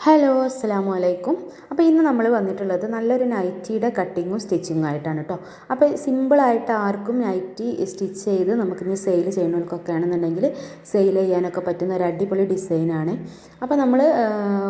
Hello അസ്സാം വലൈക്കും അപ്പോൾ ഇന്ന് നമ്മൾ വന്നിട്ടുള്ളത് നല്ലൊരു നൈറ്റിയുടെ കട്ടിങ്ങും സ്റ്റിച്ചിങ്ങും ആയിട്ടാണ് കേട്ടോ അപ്പോൾ സിമ്പിളായിട്ട് ആർക്കും നൈറ്റി സ്റ്റിച്ച് ചെയ്ത് നമുക്കിനി സെയിൽ ചെയ്യുന്നവർക്കൊക്കെ ആണെന്നുണ്ടെങ്കിൽ സെയിൽ ചെയ്യാനൊക്കെ പറ്റുന്ന ഒരു അടിപൊളി ഡിസൈനാണ്. അപ്പോൾ നമ്മൾ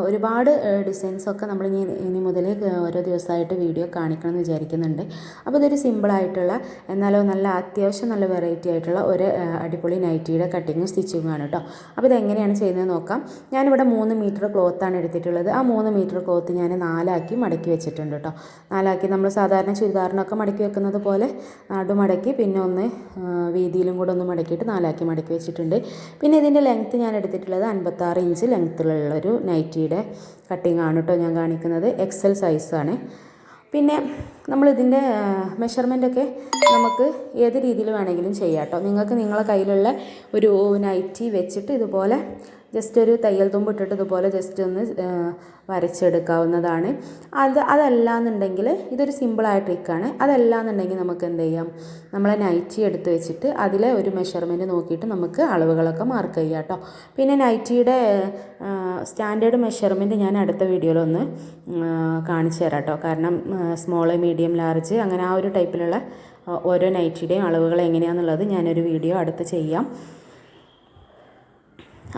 ഒരുപാട് ഡിസൈൻസൊക്കെ നമ്മൾ ഇനി ഇനി മുതൽ ഓരോ ദിവസമായിട്ട് വീഡിയോ കാണിക്കണം എന്ന് വിചാരിക്കുന്നുണ്ട്. അപ്പോൾ ഇതൊരു സിമ്പിളായിട്ടുള്ള എന്നാലോ നല്ല അത്യാവശ്യം നല്ല വെറൈറ്റി ആയിട്ടുള്ള ഒരു അടിപൊളി നൈറ്റിയുടെ കട്ടിങ്ങും സ്റ്റിച്ചിങ്ങും ആണ് കേട്ടോ അപ്പോൾ ഇതെങ്ങനെയാണ് ചെയ്യുന്നത് നോക്കാം. ഞാനിവിടെ മൂന്ന് മീറ്റർ ക്ലോത്താണ് എടുത്തിട്ടുള്ളത്. ആ മൂന്ന് മീറ്റർ ക്ലോത്ത് ഞാൻ നാലാക്കി മടക്കി വെച്ചിട്ടുണ്ട് കേട്ടോ നാലാക്കി നമ്മൾ സാധാരണ ചുരിദാറിനൊക്കെ മടക്കി വെക്കുന്നത് പോലെ നടു മടക്കി പിന്നെ ഒന്ന് വീതിയിലും കൂടെ ഒന്ന് മടക്കിയിട്ട് നാലാക്കി മടക്കി വെച്ചിട്ടുണ്ട്. പിന്നെ ഇതിന്റെ ലെങ്ത്ത് ഞാൻ എടുത്തിട്ടുള്ളത് അൻപത്താറ് ഇഞ്ച് ലെങ്ത്തിലുള്ളൊരു നൈറ്റിയുടെ കട്ടിങ് ആണ് കേട്ടോ ഞാൻ കാണിക്കുന്നത്. എക്സൽ സൈസാണ് പിന്നെ നമ്മളിതിന്റെ മെഷർമെന്റൊക്കെ നമുക്ക് ഏത് രീതിയിൽ വേണമെങ്കിലും ചെയ്യാം കേട്ടോ നിങ്ങൾക്ക് നിങ്ങളെ കയ്യിലുള്ള ഒരു നൈറ്റി വെച്ചിട്ട് ഇതുപോലെ ജസ്റ്റ് ഒരു തയ്യൽ തുമ്പ് ഇട്ടിട്ട് ഇതുപോലെ ജസ്റ്റ് ഒന്ന് വരച്ചെടുക്കാവുന്നതാണ്. അത് അതല്ല എന്നുണ്ടെങ്കിൽ ഇതൊരു സിമ്പിളായ ട്രിക്കാണ്. അതല്ല എന്നുണ്ടെങ്കിൽ നമുക്ക് എന്ത് ചെയ്യാം? നമ്മളെ നൈറ്റി എടുത്ത് വെച്ചിട്ട് അതിലെ ഒരു മെഷർമെന്റ് നോക്കിയിട്ട് നമുക്ക് അളവുകളൊക്കെ മാർക്ക് ചെയ്യാം കേട്ടോ. പിന്നെ നൈറ്റിയുടെ സ്റ്റാൻഡേർഡ് മെഷർമെന്റ് ഞാൻ അടുത്ത വീഡിയോയിലൊന്ന് കാണിച്ചു തരാം കേട്ടോ. കാരണം സ്മോൾ മീഡിയം ലാർജ് അങ്ങനെ ആ ഒരു ടൈപ്പിലുള്ള ഓരോ നൈറ്റിയുടെയും അളവുകൾ എങ്ങനെയാണെന്നുള്ളത് ഞാനൊരു വീഡിയോ അടുത്ത് ചെയ്യാം.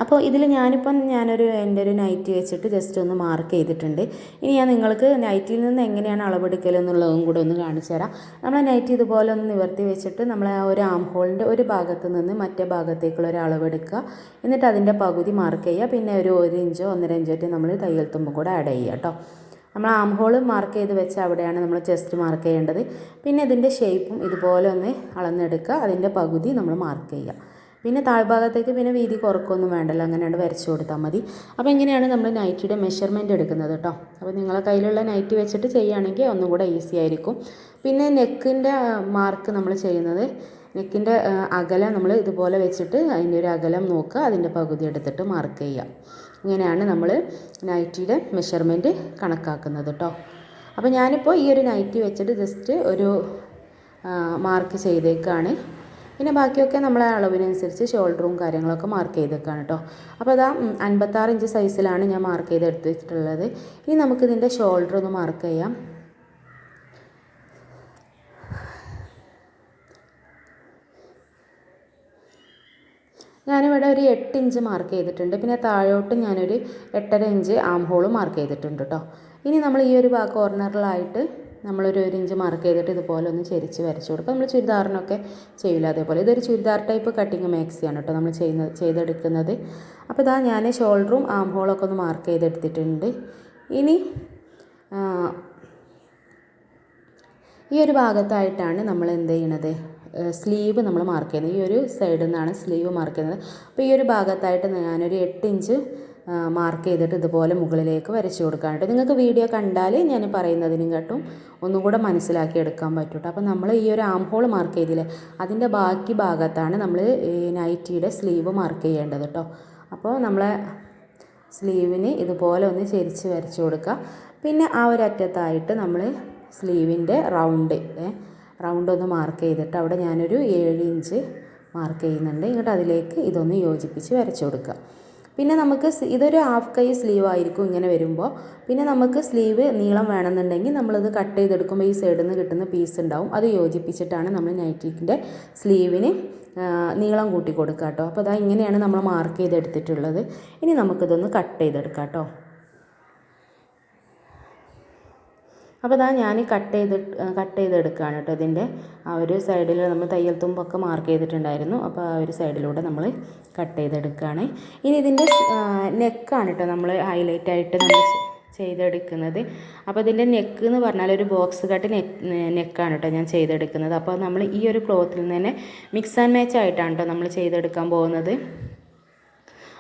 അപ്പോൾ ഇതിൽ ഞാനിപ്പം ഞാനൊരു എന്റെ ഒരു നൈറ്റി വെച്ചിട്ട് ജസ്റ്റ് ഒന്ന് മാർക്ക് ചെയ്തിട്ടുണ്ട്. ഇനി ഞാൻ നിങ്ങൾക്ക് നൈറ്റിയിൽ നിന്ന് എങ്ങനെയാണ് അളവെടുക്കൽ എന്നുള്ളതും കൂടെ ഒന്ന് കാണിച്ചു തരാം. നമ്മൾ നൈറ്റി ഇതുപോലെ ഒന്ന് നിവർത്തി വെച്ചിട്ട് നമ്മൾ ആ ഒരു ആം ഹോളിന്റെ ഒരു ഭാഗത്ത് നിന്ന് മറ്റേ ഭാഗത്തേക്കുള്ള ഒരു അളവെടുക്കുക. എന്നിട്ട് അതിന്റെ പകുതി മാർക്ക് ചെയ്യുക. പിന്നെ ഒരു ഒരു ഇഞ്ചോ ഒന്നര ഇഞ്ചോ ഒക്കെ നമ്മൾ തയ്യൽ തുമ്പ് കൂടെ ആഡ് ചെയ്യുക കേട്ടോ. നമ്മൾ ആം ഹോൾ മാർക്ക് ചെയ്ത് വെച്ച് അവിടെയാണ് നമ്മൾ ചെസ്റ്റ് മാർക്ക് ചെയ്യേണ്ടത്. പിന്നെ ഇതിന്റെ ഷേപ്പും ഇതുപോലെ ഒന്ന് അളന്നെടുക്കുക. അതിന്റെ പകുതി നമ്മൾ മാർക്ക് ചെയ്യുക. പിന്നെ താഴ്ഭാഗത്തേക്ക് പിന്നെ വീതി കുറക്കൊന്നും വേണ്ടല്ലോ. അങ്ങനെയാണ് വരച്ചു കൊടുത്താൽ മതി. അപ്പോൾ ഇങ്ങനെയാണ് നമ്മൾ നൈറ്റിയുടെ മെഷർമെന്റ് എടുക്കുന്നത് കേട്ടോ അപ്പോൾ നിങ്ങളെ കയ്യിലുള്ള നൈറ്റി വെച്ചിട്ട് ചെയ്യുകയാണെങ്കിൽ ഒന്നും കൂടെ ഈസി ആയിരിക്കും. പിന്നെ നെക്കിന്റെ മാർക്ക് നമ്മൾ ചെയ്യുന്നത് നെക്കിന്റെ അകലം നമ്മൾ ഇതുപോലെ വെച്ചിട്ട് അതിന്റെ ഒരു അകലം നോക്കുക. അതിന്റെ പകുതി എടുത്തിട്ട് മാർക്ക് ചെയ്യുക. ഇങ്ങനെയാണ് നമ്മൾ നൈറ്റിയുടെ മെഷർമെന്റ് കണക്കാക്കുന്നത് കേട്ടോ അപ്പോൾ ഞാനിപ്പോൾ ഈ ഒരു നൈറ്റി വെച്ചിട്ട് ജസ്റ്റ് ഒരു മാർക്ക് ചെയ്തേക്കാണ്. പിന്നെ ബാക്കിയൊക്കെ നമ്മളെ അളവിനനുസരിച്ച് ഷോൾഡറും കാര്യങ്ങളൊക്കെ മാർക്ക് ചെയ്തേക്കാണ് കേട്ടോ അപ്പോൾ അതാ അൻപത്താറ് ഇഞ്ച് സൈസിലാണ് ഞാൻ മാർക്ക് ചെയ്ത് എടുത്തിട്ടുള്ളത് ഇനി നമുക്കിതിന്റെ ഷോൾഡർ ഒന്ന് മാർക്ക് ചെയ്യാം. ഞാനിവിടെ ഒരു എട്ട് ഇഞ്ച് മാർക്ക് ചെയ്തിട്ടുണ്ട്. പിന്നെ താഴോട്ട് ഞാനൊരു എട്ടര ഇഞ്ച് ആം ഹോളും മാർക്ക് ചെയ്തിട്ടുണ്ട് കേട്ടോ ഇനി നമ്മൾ ഈ ഒരു ഭാ കോർണറിലായിട്ട് നമ്മളൊരു ഒരു ഇഞ്ച് മാർക്ക് ചെയ്തിട്ട് ഇതുപോലെ ഒന്ന് ചെരിച്ച് വരച്ചു കൊടുക്കും. നമ്മൾ ചുരിദാറിനൊക്കെ ചെയ്യില്ല അതേപോലെ. ഇതൊരു ചുരിദാർ ടൈപ്പ് കട്ടിങ് മാക്സിയാണ് കേട്ടോ നമ്മൾ ചെയ്യുന്ന ചെയ്തെടുക്കുന്നത്. അപ്പോൾ ഇതാ ഞാൻ ഷോൾഡറും ആം ഹോളൊക്കെ ഒന്ന് മാർക്ക് ചെയ്തെടുത്തിട്ടുണ്ട്. ഇനി ഈ ഒരു ഭാഗത്തായിട്ടാണ് നമ്മൾ എന്ത് ചെയ്യണത്? സ്ലീവ് നമ്മൾ മാർക്ക് ചെയ്യുന്നത്. ഈ ഒരു സൈഡിൽ നിന്നാണ് സ്ലീവ് മാർക്ക് ചെയ്യുന്നത്. അപ്പോൾ ഈ ഒരു ഭാഗത്തായിട്ട് ഞാനൊരു എട്ട് ഇഞ്ച് മാർക്ക് ചെയ്തിട്ട് ഇതുപോലെ മുകളിലേക്ക് വരച്ചു കൊടുക്കാനായിട്ട് നിങ്ങൾക്ക് വീഡിയോ കണ്ടാൽ ഞാൻ പറയുന്നതിനും കേട്ടും ഒന്നും കൂടെ മനസ്സിലാക്കി എടുക്കാൻ പറ്റൂട്ടോ. അപ്പോൾ നമ്മൾ ഈ ഒരു ആം ഹോൾ മാർക്ക് ചെയ്തില്ലേ അതിന്റെ ബാക്കി ഭാഗത്താണ് നമ്മൾ നൈറ്റിയുടെ സ്ലീവ് മാർക്ക് ചെയ്യേണ്ടത് കേട്ടോ. അപ്പോൾ നമ്മളെ സ്ലീവിന് ഇതുപോലെ ഒന്ന് ചെരിച്ച് വരച്ചു കൊടുക്കുക. പിന്നെ ആ ഒരു അറ്റത്തായിട്ട് നമ്മൾ സ്ലീവിന്റെ റൗണ്ട് റൗണ്ട് ഒന്ന് മാർക്ക് ചെയ്തിട്ട് അവിടെ ഞാനൊരു ഏഴ് ഇഞ്ച് മാർക്ക് ചെയ്യുന്നുണ്ട്. ഇങ്ങോട്ട് അതിലേക്ക് ഇതൊന്ന് യോജിപ്പിച്ച് വരച്ചു കൊടുക്കുക. പിന്നെ നമുക്ക് ഇതൊരു ഹാഫ് കൈ സ്ലീവ് ആയിരിക്കും ഇങ്ങനെ വരുമ്പോൾ. പിന്നെ നമുക്ക് സ്ലീവ് നീളം വേണമെന്നുണ്ടെങ്കിൽ നമ്മളത് കട്ട് ചെയ്തെടുക്കുമ്പോൾ ഈ സൈഡിൽ നിന്ന് കിട്ടുന്ന പീസ് ഉണ്ടാവും. അത് യോജിപ്പിച്ചിട്ടാണ് നമ്മൾ നൈറ്റിക്കിന്റെ സ്ലീവിന് നീളം കൂട്ടി കൊടുക്കുക കേട്ടോ അപ്പോൾ അതാ ഇങ്ങനെയാണ് നമ്മൾ മാർക്ക് ചെയ്തെടുത്തിട്ടുള്ളത്. ഇനി നമുക്കിതൊന്ന് കട്ട് ചെയ്തെടുക്കാം കേട്ടോ അപ്പോൾ ഇതാ ഞാൻ കട്ട് ചെയ്ത് കട്ട് ചെയ്തെടുക്കുകയാണ് കേട്ടോ ഇതിന്റെ. ആ ഒരു സൈഡിൽ നമ്മൾ തയ്യൽ തുമ്പൊക്കെ മാർക്ക് ചെയ്തിട്ടുണ്ടായിരുന്നു. അപ്പോൾ ആ ഒരു സൈഡിലൂടെ നമ്മൾ കട്ട് ചെയ്തെടുക്കുകയാണ് ഇനി ഇതിന്റെ നെക്കാണ് കേട്ടോ നമ്മൾ ഹൈലൈറ്റ് ആയിട്ട് നമ്മൾ ചെയ്തെടുക്കുന്നത്. അപ്പോൾ ഇതിന്റെ നെക്ക് എന്ന് പറഞ്ഞാൽ ഒരു ബോക്സ് കട്ട് നെക്ക് നെക്കാണ് കേട്ടോ ഞാൻ ചെയ്തെടുക്കുന്നത്. അപ്പോൾ നമ്മൾ ഈ ഒരു ക്ലോത്തിൽ നിന്ന് തന്നെ മിക്സ് ആൻഡ് മാച്ച് ആയിട്ടാണ് കേട്ടോ നമ്മൾ ചെയ്തെടുക്കാൻ പോകുന്നത്.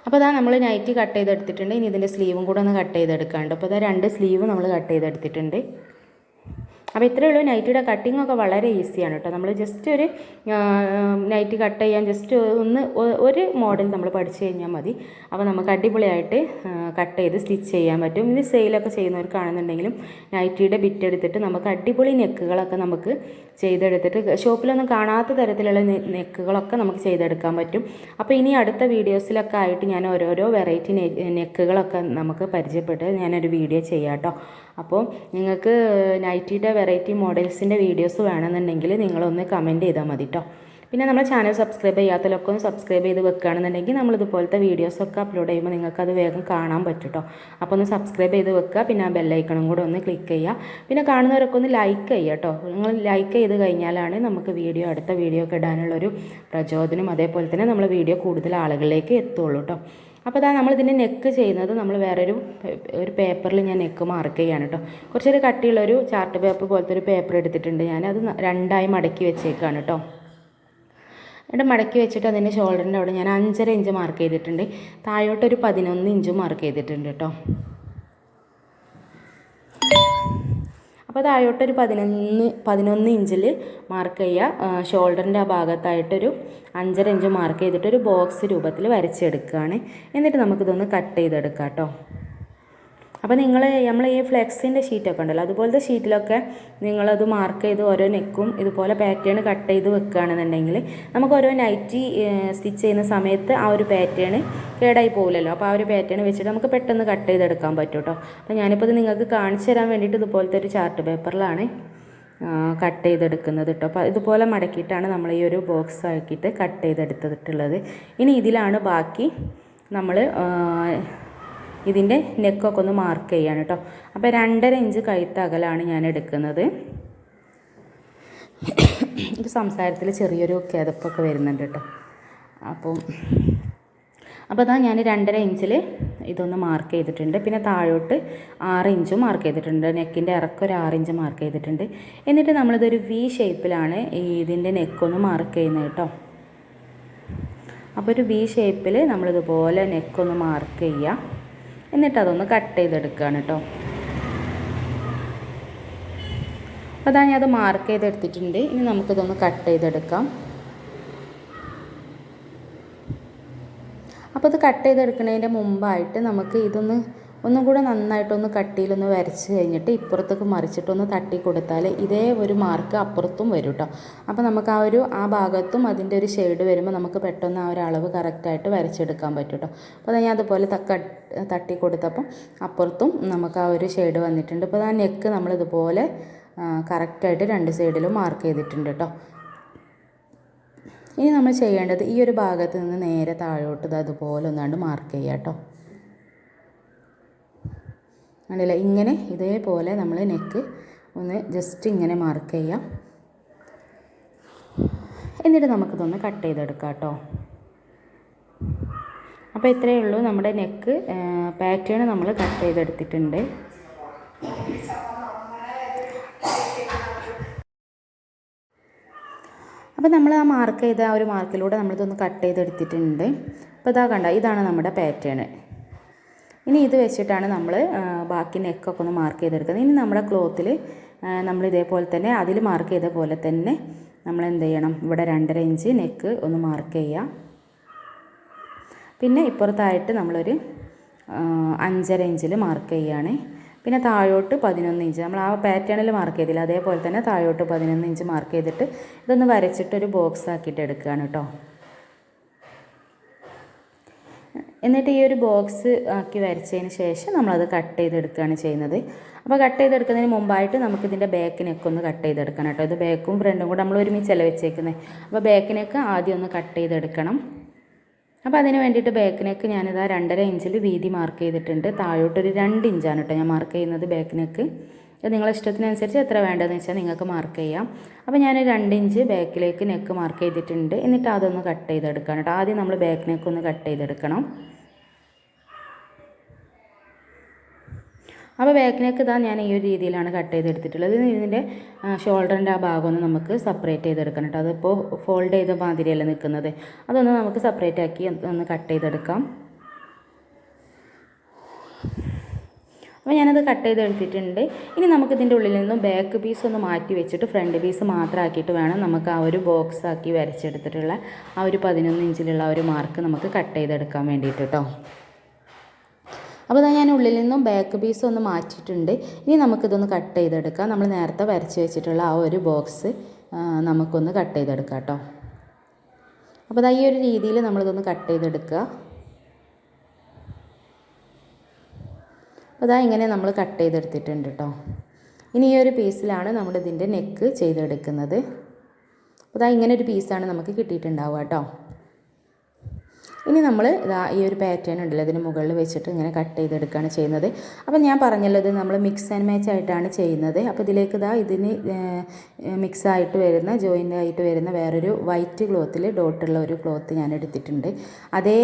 അപ്പോൾ അതാ നമ്മൾ നൈറ്റി കട്ട് ചെയ്തെടുത്തിട്ടുണ്ട്. ഇനി ഇതിന്റെ സ്ലീവും കൂടെ ഒന്ന് കട്ട് ചെയ്തെടുക്കാണ്ട്. അപ്പോൾ അതാ രണ്ട് സ്ലീവ് നമ്മൾ കട്ട് ചെയ്തെടുത്തിട്ടുണ്ട്. അപ്പോൾ ഇത്രയേ ഉള്ളൂ. നൈറ്റിയുടെ കട്ടിംഗ് ഒക്കെ വളരെ ഈസിയാണ് കേട്ടോ. നമ്മൾ ജസ്റ്റ് ഒരു നൈറ്റ് കട്ട് ചെയ്യാൻ ജസ്റ്റ് ഒന്ന് ഒരു മോഡൽ നമ്മൾ പഠിച്ചു കഴിഞ്ഞാൽ മതി. അപ്പോൾ നമുക്ക് അടിപൊളിയായിട്ട് കട്ട് ചെയ്ത് സ്റ്റിച്ച് ചെയ്യാൻ പറ്റും. ഇനി സെയിലൊക്കെ ചെയ്യുന്നവർക്കാണെന്നുണ്ടെങ്കിലും നൈറ്റിയുടെ ബിറ്റ് എടുത്തിട്ട് നമുക്ക് അടിപൊളി നെക്കുകളൊക്കെ നമുക്ക് ചെയ്തെടുത്തിട്ട് ഷോപ്പിലൊന്നും കാണാത്ത തരത്തിലുള്ള നെക്കുകളൊക്കെ നമുക്ക് ചെയ്തെടുക്കാൻ പറ്റും. അപ്പോൾ ഇനി അടുത്ത വീഡിയോസിലൊക്കെ ആയിട്ട് ഞാൻ ഓരോരോ വെറൈറ്റി നെക്കുകളൊക്കെ നമുക്ക് പരിചയപ്പെട്ട് ഞാനൊരു വീഡിയോ ചെയ്യാം കേട്ടോ. അപ്പോൾ നിങ്ങൾക്ക് നൈറ്റിയുടെ വെറൈറ്റി മോഡൽസിന്റെ വീഡിയോസ് വേണമെന്നുണ്ടെങ്കിൽ നിങ്ങളൊന്ന് കമന്റ് ചെയ്താൽ മതി കേട്ടോ പിന്നെ നമ്മുടെ ചാനൽ സബ്സ്ക്രൈബ് ചെയ്യാത്തവരൊക്കെ ഒന്ന് സബ്സ്ക്രൈബ് ചെയ്ത് വെക്കുകയാണെന്നുണ്ടെങ്കിൽ നമ്മൾ ഇതുപോലത്തെ വീഡിയോസൊക്കെ അപ്ലോഡ് ചെയ്യുമ്പോൾ നിങ്ങൾക്ക് അത് വേഗം കാണാൻ പറ്റും കേട്ടോ അപ്പോൾ ഒന്ന് സബ്സ്ക്രൈബ് ചെയ്ത് വെക്കുക പിന്നെ ആ ബെല്ലൈക്കണും കൂടെ ഒന്ന് ക്ലിക്ക് ചെയ്യുക. പിന്നെ കാണുന്നവരൊക്കെ ഒന്ന് ലൈക്ക് ചെയ്യുക കേട്ടോ നിങ്ങൾ ലൈക്ക് ചെയ്ത് കഴിഞ്ഞാലാണ് നമുക്ക് വീഡിയോ അടുത്ത വീഡിയോ ഒക്കെ ഇടാനുള്ളൊരു പ്രചോദനം. അതേപോലെ തന്നെ നമ്മൾ വീഡിയോ കൂടുതൽ ആളുകളിലേക്ക് എത്തുള്ളൂ കേട്ടോ അപ്പോൾ അതാ നമ്മൾ ഇതിന്റെ നെക്ക് ചെയ്യുന്നത്. നമ്മൾ വേറൊരു ഒരു പേപ്പറിൽ ഞാൻ നെക്ക് മാർക്ക് ചെയ്യാണ് കേട്ടോ കുറച്ചൊരു കട്ടിയുള്ളൊരു ചാർട്ട് പേപ്പർ പോലത്തെ ഒരു പേപ്പർ എടുത്തിട്ടുണ്ട് ഞാൻ അത് രണ്ടായി മടക്കി വെച്ചേക്കാണ് കേട്ടോ എന്നിട്ട് മടക്കി വെച്ചിട്ട് അതിന്റെ ഷോൾഡറിന്റെ അവിടെ ഞാൻ അഞ്ചര ഇഞ്ച് മാർക്ക് ചെയ്തിട്ടുണ്ട്. താഴോട്ടൊരു പതിനൊന്ന് ഇഞ്ച് മാർക്ക് ചെയ്തിട്ടുണ്ട് കേട്ടോ അപ്പോൾ താഴോട്ടൊരു പതിനൊന്ന് പതിനൊന്ന് ഇഞ്ചിൽ മാർക്ക് ചെയ്യുക. ഷോൾഡറിന്റെ ആ ഭാഗത്തായിട്ടൊരു അഞ്ചര ഇഞ്ച് മാർക്ക് ചെയ്തിട്ട് ഒരു ബോക്സ് രൂപത്തിൽ വരച്ചെടുക്കുകയാണ്. എന്നിട്ട് നമുക്കിതൊന്ന് കട്ട് ചെയ്തെടുക്കാം കേട്ടോ. അപ്പോൾ നിങ്ങൾ നമ്മൾ ഈ ഫ്ലെക്സിന്റെ ഷീറ്റൊക്കെ ഉണ്ടല്ലോ അതുപോലത്തെ ഷീറ്റിലൊക്കെ നിങ്ങളത് മാർക്ക് ചെയ്ത് ഓരോ നെക്കും ഇതുപോലെ പാറ്റേൺ കട്ട് ചെയ്ത് വെക്കുകയാണെന്നുണ്ടെങ്കിൽ നമുക്ക് ഓരോ നൈറ്റി സ്റ്റിച്ച് ചെയ്യുന്ന സമയത്ത് ആ ഒരു പാറ്റേൺ കേടായി പോകില്ലല്ലോ അപ്പോൾ ആ ഒരു പാറ്റേൺ വെച്ചിട്ട് നമുക്ക് പെട്ടെന്ന് കട്ട് ചെയ്തെടുക്കാൻ പറ്റും കേട്ടോ അപ്പോൾ ഞാനിപ്പോൾ ഇത് നിങ്ങൾക്ക് കാണിച്ചു തരാൻ വേണ്ടിയിട്ട് ഇതുപോലത്തെ ഒരു ചാർട്ട് പേപ്പറിലാണ് കട്ട് ചെയ്തെടുക്കുന്നത് കേട്ടോ അപ്പോൾ ഇതുപോലെ മടക്കിയിട്ടാണ് നമ്മൾ ഈ ഒരു ബോക്സ് ആക്കിയിട്ട് കട്ട് ചെയ്തെടുത്തിട്ടുള്ളത്. ഇനി ഇതിലാണ് ബാക്കി നമ്മൾ ഇതിന്റെ നെക്കൊക്കെ ഒന്ന് മാർക്ക് ചെയ്യാണ് കേട്ടോ അപ്പോൾ രണ്ടര ഇഞ്ച് കഴുത്തകലാണ് ഞാൻ എടുക്കുന്നത്. എനിക്ക് സംസാരത്തിൽ ചെറിയൊരു കിതപ്പൊക്കെ വരുന്നുണ്ട് കേട്ടോ അപ്പോൾ അപ്പോൾ അതാ ഞാൻ രണ്ടര ഇഞ്ചിൽ ഇതൊന്ന് മാർക്ക് ചെയ്തിട്ടുണ്ട്. പിന്നെ താഴോട്ട് ആറ് ഇഞ്ചും മാർക്ക് ചെയ്തിട്ടുണ്ട്. നെക്കിന്റെ ഇറക്കം ഒരു ആറ് ഇഞ്ച് മാർക്ക് ചെയ്തിട്ടുണ്ട്. എന്നിട്ട് നമ്മളിതൊരു വി ഷേപ്പിലാണ് ഇതിന്റെ നെക്കൊന്ന് മാർക്ക് ചെയ്യുന്നത് കേട്ടോ അപ്പോൾ ഒരു വി ഷേപ്പിൽ നമ്മളിതുപോലെ നെക്കൊന്ന് മാർക്ക് ചെയ്യുക എന്നിട്ട് അതൊന്ന് കട്ട് ചെയ്തെടുക്കുകയാണ് കേട്ടോ അപ്പോൾ അതാ ഞാൻ അത് മാർക്ക് ചെയ്തെടുത്തിട്ടുണ്ട്. ഇനി നമുക്കിതൊന്ന് കട്ട് ചെയ്തെടുക്കാം. അപ്പോൾ ഇത് കട്ട് ചെയ്തെടുക്കുന്നതിന്റെ മുമ്പായിട്ട് നമുക്ക് ഇതൊന്ന് ഒന്നും കൂടെ നന്നായിട്ടൊന്ന് കട്ടിയിലൊന്ന് വരച്ച് കഴിഞ്ഞിട്ട് ഇപ്പുറത്തേക്ക് മറിച്ചിട്ടൊന്ന് തട്ടി കൊടുത്താൽ ഇതേ ഒരു മാർക്ക് അപ്പുറത്തും വരും കേട്ടോ അപ്പോൾ നമുക്ക് ആ ഒരു ആ ഭാഗത്തും അതിന്റെ ഒരു ഷെയ്ഡ് വരുമ്പോൾ നമുക്ക് പെട്ടെന്ന് ആ ഒരു അളവ് കറക്റ്റായിട്ട് വരച്ചെടുക്കാൻ പറ്റും കേട്ടോ അപ്പോൾ ഞാൻ അതുപോലെ തട്ടി കൊടുത്തപ്പം അപ്പുറത്തും നമുക്ക് ആ ഒരു ഷെയ്ഡ് വന്നിട്ടുണ്ട്. അപ്പോൾ ആ നെക്ക് നമ്മളിതുപോലെ കറക്റ്റായിട്ട് രണ്ട് സൈഡിലും മാർക്ക് ചെയ്തിട്ടുണ്ട് കേട്ടോ ഇനി നമ്മൾ ചെയ്യേണ്ടത് ഈ ഒരു ഭാഗത്ത് നിന്ന് നേരെ താഴോട്ട് ഇത് അതുപോലെ ഒന്നാണ്ട് മാർക്ക് ചെയ്യാം കേട്ടോ കണ്ടില്ല? ഇങ്ങനെ ഇതേപോലെ നമ്മൾ നെക്ക് ഒന്ന് ജസ്റ്റ് ഇങ്ങനെ മാർക്ക് ചെയ്യാം. എന്നിട്ട് നമുക്കിതൊന്ന് കട്ട് ചെയ്തെടുക്കാം കേട്ടോ അപ്പോൾ ഇത്രയേ ഉള്ളൂ നമ്മുടെ നെക്ക് പാറ്റേൺ നമ്മൾ കട്ട് ചെയ്തെടുത്തിട്ടുണ്ട്. അപ്പോൾ നമ്മൾ ആ മാർക്ക് ചെയ്ത ആ ഒരു മാർക്കിലൂടെ നമ്മളിതൊന്ന് കട്ട് ചെയ്തെടുത്തിട്ടുണ്ട്. അപ്പോൾ ഇതാ കണ്ട ഇതാണ് നമ്മുടെ പാറ്റേൺ ഇനി ഇത് വെച്ചിട്ടാണ് നമ്മൾ ബാക്കി നെക്കൊക്കെ ഒന്ന് മാർക്ക് ചെയ്തെടുക്കുന്നത്. ഇനി നമ്മുടെ ക്ലോത്തിൽ നമ്മൾ ഇതേപോലെ തന്നെ അതിൽ മാർക്ക് ചെയ്ത പോലെ തന്നെ നമ്മൾ എന്ത് ചെയ്യണം? ഇവിടെ രണ്ടര ഇഞ്ച് നെക്ക് ഒന്ന് മാർക്ക് ചെയ്യുക പിന്നെ ഇപ്പുറത്തായിട്ട് നമ്മളൊരു അഞ്ചര ഇഞ്ചിൽ മാർക്ക് ചെയ്യുകയാണ് പിന്നെ താഴോട്ട് പതിനൊന്ന് ഇഞ്ച് നമ്മൾ ആ പാറ്റേണിൽ മാർക്ക് ചെയ്തില്ല. അതേപോലെ തന്നെ താഴോട്ട് പതിനൊന്ന് ഇഞ്ച് മാർക്ക് ചെയ്തിട്ട് ഇതൊന്ന് വരച്ചിട്ടൊരു ബോക്സ് ആക്കിയിട്ട് എടുക്കുകയാണ് കേട്ടോ. എന്നിട്ട് ഈ ഒരു ബോക്സ് ആക്കി വരച്ചതിന് ശേഷം നമ്മളത് കട്ട് ചെയ്തെടുക്കുകയാണ് ചെയ്യുന്നത്. അപ്പോൾ കട്ട് ചെയ്തെടുക്കുന്നതിന് മുമ്പായിട്ട് നമുക്കിതിന്റെ ബാക്കിനൊക്കെ ഒന്ന് കട്ട് ചെയ്തെടുക്കണം കേട്ടോ. ഇത് ബാക്കും ഫ്രണ്ടും കൂടെ നമ്മൾ ഒരുമിച്ചല്ല വെച്ചേക്കുന്നത് അപ്പോൾ ബാക്കിനൊക്കെ ആദ്യം ഒന്ന് കട്ട് ചെയ്തെടുക്കണം. അപ്പോൾ അതിന് വേണ്ടിയിട്ട് ബാക്കിനേക്ക് ഞാനിതാ രണ്ടര ഇഞ്ചിൽ വീതി മാർക്ക് ചെയ്തിട്ടുണ്ട്. താഴോട്ടൊരു രണ്ട് ഇഞ്ചാണ് കേട്ടോ ഞാൻ മാർക്ക് ചെയ്യുന്നത് ബാക്കിനേക്ക് അത് നിങ്ങളെ ഇഷ്ടത്തിനനുസരിച്ച് എത്ര വേണ്ടതെന്ന് വെച്ചാൽ നിങ്ങൾക്ക് മാർക്ക് ചെയ്യാം. അപ്പോൾ ഞാൻ രണ്ട് ഇഞ്ച് ബാക്കിലേക്ക് നെക്ക് മാർക്ക് ചെയ്തിട്ടുണ്ട്. എന്നിട്ട് അതൊന്ന് കട്ട് ചെയ്തെടുക്കണം കേട്ടോ. ആദ്യം നമ്മൾ ബാക്ക് നെക്ക് ഒന്ന് കട്ട് ചെയ്തെടുക്കണം. അപ്പോൾ ബാക്ക് നെക്ക് ഇതാ ഞാൻ ഈ ഒരു രീതിയിലാണ് കട്ട് ചെയ്തെടുത്തിട്ടുള്ളത്. ഇതിന്റെ ഷോൾഡറിന്റെ ആ ഭാഗം ഒന്ന് നമുക്ക് സെപ്പറേറ്റ് ചെയ്തെടുക്കണം കേട്ടോ. അതിപ്പോൾ ഫോൾഡ് ചെയ്ത മാതിരിയല്ല നിൽക്കുന്നത്. അതൊന്ന് നമുക്ക് സെപ്പറേറ്റ് ആക്കി ഒന്ന് കട്ട് ചെയ്തെടുക്കാം. അപ്പോൾ ഞാനത് കട്ട് ചെയ്ത് എടുത്തിട്ടുണ്ട്. ഇനി നമുക്കിതിന്റെ ഉള്ളിൽ നിന്നും ബാക്ക് പീസ് ഒന്ന് മാറ്റി വെച്ചിട്ട് ഫ്രണ്ട് പീസ് മാത്രമാക്കിയിട്ട് വേണം നമുക്ക് ആ ഒരു ബോക്സ് ആക്കി വരച്ചെടുത്തിട്ടുള്ള ആ ഒരു പതിനൊന്ന് ഇഞ്ചിലുള്ള ഒരു മാർക്ക് നമുക്ക് കട്ട് ചെയ്തെടുക്കാൻ വേണ്ടിയിട്ട് കേട്ടോ അപ്പോൾ ഞാൻ ഉള്ളിൽ നിന്നും ബാക്ക് പീസ് ഒന്ന് മാറ്റിയിട്ടുണ്ട്. ഇനി നമുക്കിതൊന്ന് കട്ട് ചെയ്തെടുക്കാം. നമ്മൾ നേരത്തെ വരച്ച് വെച്ചിട്ടുള്ള ആ ഒരു ബോക്സ് നമുക്കൊന്ന് കട്ട് ചെയ്തെടുക്കാം കേട്ടോ അപ്പോൾ ഈ ഒരു രീതിയിൽ നമ്മളിതൊന്ന് കട്ട് ചെയ്തെടുക്കുക. അപ്പോൾ അതാ ഇങ്ങനെ നമ്മൾ കട്ട് ചെയ്തെടുത്തിട്ടുണ്ട് കേട്ടോ ഇനി ഈ ഒരു പീസിലാണ് നമ്മൾ ഇതിന്റെ നെക്ക് ചെയ്തെടുക്കുന്നത്. അപ്പോൾ അതാ ഇങ്ങനെ ഒരു പീസാണ് നമുക്ക് കിട്ടിയിട്ടുണ്ടാവുക കേട്ടോ ഇനി നമ്മൾ ഇതാ ഈ ഒരു പാറ്റേൺ ഉണ്ടല്ലോ അതിന് മുകളിൽ വെച്ചിട്ട് ഇങ്ങനെ കട്ട് ചെയ്തെടുക്കുകയാണ് ചെയ്യുന്നത്. അപ്പോൾ ഞാൻ പറഞ്ഞല്ലോ ഇത് നമ്മൾ മിക്സ് ആൻഡ് മാച്ച് ആയിട്ടാണ് ചെയ്യുന്നത്. അപ്പോൾ ഇതിലേക്ക് ഇതാ ഇതിന് മിക്സ് ആയിട്ട് വരുന്ന ജോയിന്റ് ആയിട്ട് വരുന്ന വേറൊരു വൈറ്റ് ക്ലോത്തിൽ ഡോട്ടുള്ള ഒരു ക്ലോത്ത് ഞാൻ എടുത്തിട്ടുണ്ട്. അതേ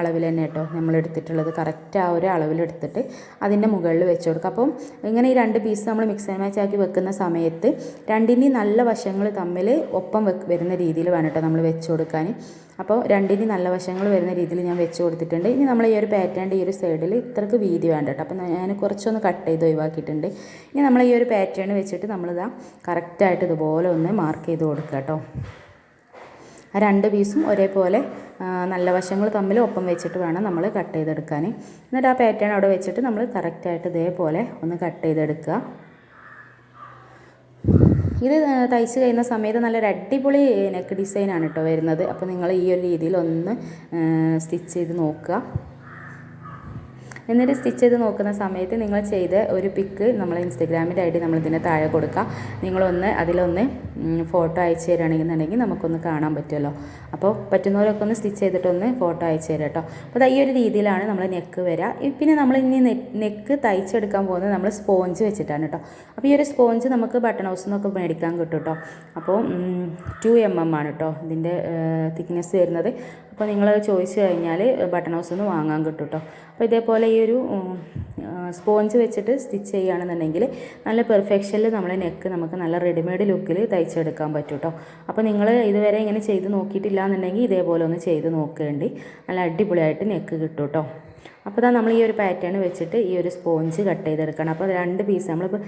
അളവിൽ തന്നെ കേട്ടോ നമ്മൾ എടുത്തിട്ടുള്ളത്. കറക്റ്റ് ആ ഒരു അളവിലെടുത്തിട്ട് അതിന്റെ മുകളിൽ വെച്ച് കൊടുക്കുക. അപ്പം ഇങ്ങനെ ഈ രണ്ട് പീസ് നമ്മൾ മിക്സ് ആൻഡ് മാച്ച് ആക്കി വെക്കുന്ന സമയത്ത് രണ്ടിന്റെയും നല്ല വശങ്ങൾ തമ്മിൽ ഒപ്പം വരുന്ന രീതിയിൽ വേണം കേട്ടോ നമ്മൾ വെച്ച് കൊടുക്കാൻ. അപ്പോൾ രണ്ടിന് നല്ല വശങ്ങൾ വരുന്ന രീതിയിൽ ഞാൻ വെച്ച് കൊടുത്തിട്ടുണ്ട്. ഇനി നമ്മൾ ഈ ഒരു പാറ്റേണിന്റെ ഈ ഒരു സൈഡിൽ ഇത്രക്ക് വീതി വേണ്ട കേട്ടോ. അപ്പോൾ ഞാൻ കുറച്ചൊന്ന് കട്ട് ചെയ്ത് ഒഴിവാക്കിയിട്ടുണ്ട്. ഇനി നമ്മൾ ഈ ഒരു പാറ്റേൺ വെച്ചിട്ട് നമ്മളിതാ കറക്റ്റായിട്ട് ഇതുപോലെ ഒന്ന് മാർക്ക് ചെയ്ത് കൊടുക്കുക കേട്ടോ. ആ രണ്ട് പീസും ഒരേപോലെ നല്ല വശങ്ങൾ തമ്മിൽ ഒപ്പം വെച്ചിട്ട് വേണം നമ്മൾ കട്ട് ചെയ്തെടുക്കാൻ. എന്നിട്ട് ആ പാറ്റേൺ അവിടെ വെച്ചിട്ട് നമ്മൾ കറക്റ്റായിട്ട് ഇതേപോലെ ഒന്ന് കട്ട് ചെയ്തെടുക്കുക. ഇത് തയ്ച്ച് കഴിയുന്ന സമയത്ത് നല്ലൊരു അടിപൊളി നെക്ക് ഡിസൈനാണ് കേട്ടോ വരുന്നത്. അപ്പോൾ നിങ്ങൾ ഈ ഒരു രീതിയിൽ ഒന്ന് സ്റ്റിച്ച് ചെയ്ത് നോക്കുക. എന്നിട്ട് സ്റ്റിച്ച് ചെയ്ത് നോക്കുന്ന സമയത്ത് നിങ്ങൾ ചെയ്ത ഒരു പിക്ക് നമ്മൾ ഇൻസ്റ്റഗ്രാമിന്റെ ഐ ഡി നമ്മളിതിന്റെ താഴെ കൊടുക്കുക നിങ്ങളൊന്ന് അതിലൊന്ന് ഫോട്ടോ അയച്ചു തരികയാണെന്നുണ്ടെങ്കിൽ നമുക്കൊന്ന് കാണാൻ പറ്റുമല്ലോ. അപ്പോൾ പറ്റുന്നവരൊക്കെ ഒന്ന് സ്റ്റിച്ച് ചെയ്തിട്ടൊന്ന് ഫോട്ടോ അയച്ചു തരാം കേട്ടോ. അപ്പോൾ ഈ ഒരു രീതിയിലാണ് നമ്മൾ നെക്ക് വരിക പിന്നെ നമ്മൾ ഇനി നെക്ക് തയ്ച്ചെടുക്കാൻ പോകുന്നത് നമ്മൾ സ്പോഞ്ച് വെച്ചിട്ടാണ് കേട്ടോ. അപ്പോൾ ഈ ഒരു സ്പോഞ്ച് നമുക്ക് ബട്ടൺ ഹൗസിൽ നിന്നൊക്കെ മേടിക്കാൻ കിട്ടും കേട്ടോ. അപ്പോൾ ടു എം എം ആണ് കേട്ടോ ഇതിന്റെ തിക്നെസ് വരുന്നത്. അപ്പോൾ നിങ്ങൾ ചോദിച്ചു കഴിഞ്ഞാൽ ബട്ടൺ ഹൗസ് നിന്ന് വാങ്ങാൻ കിട്ടും കേട്ടോ അപ്പോൾ ഇതേപോലെ ഈ ഒരു സ്പോഞ്ച് വെച്ചിട്ട് സ്റ്റിച്ച് ചെയ്യുകയാണെന്നുണ്ടെങ്കിൽ നല്ല പെർഫെക്ഷനിൽ നമ്മളെ നെക്ക് നമുക്ക് നല്ല റെഡിമെയ്ഡ് ലുക്കിൽ തയ്ച്ചെടുക്കാൻ പറ്റും കേട്ടോ അപ്പോൾ നിങ്ങൾ ഇതുവരെ ഇങ്ങനെ ചെയ്ത് നോക്കിയിട്ടില്ല എന്നുണ്ടെങ്കിൽ ഇതേപോലെ ഒന്ന് ചെയ്ത് നോക്കേണ്ടി. നല്ല അടിപൊളിയായിട്ട് നെക്ക് കിട്ടും കേട്ടോ അപ്പോൾ ഇതാ നമ്മൾ ഈ ഒരു പാറ്റേൺ വെച്ചിട്ട് ഈ ഒരു സ്പോഞ്ച് കട്ട് ചെയ്തെടുക്കണം. അപ്പോൾ രണ്ട് പീസ് നമ്മളിപ്പോൾ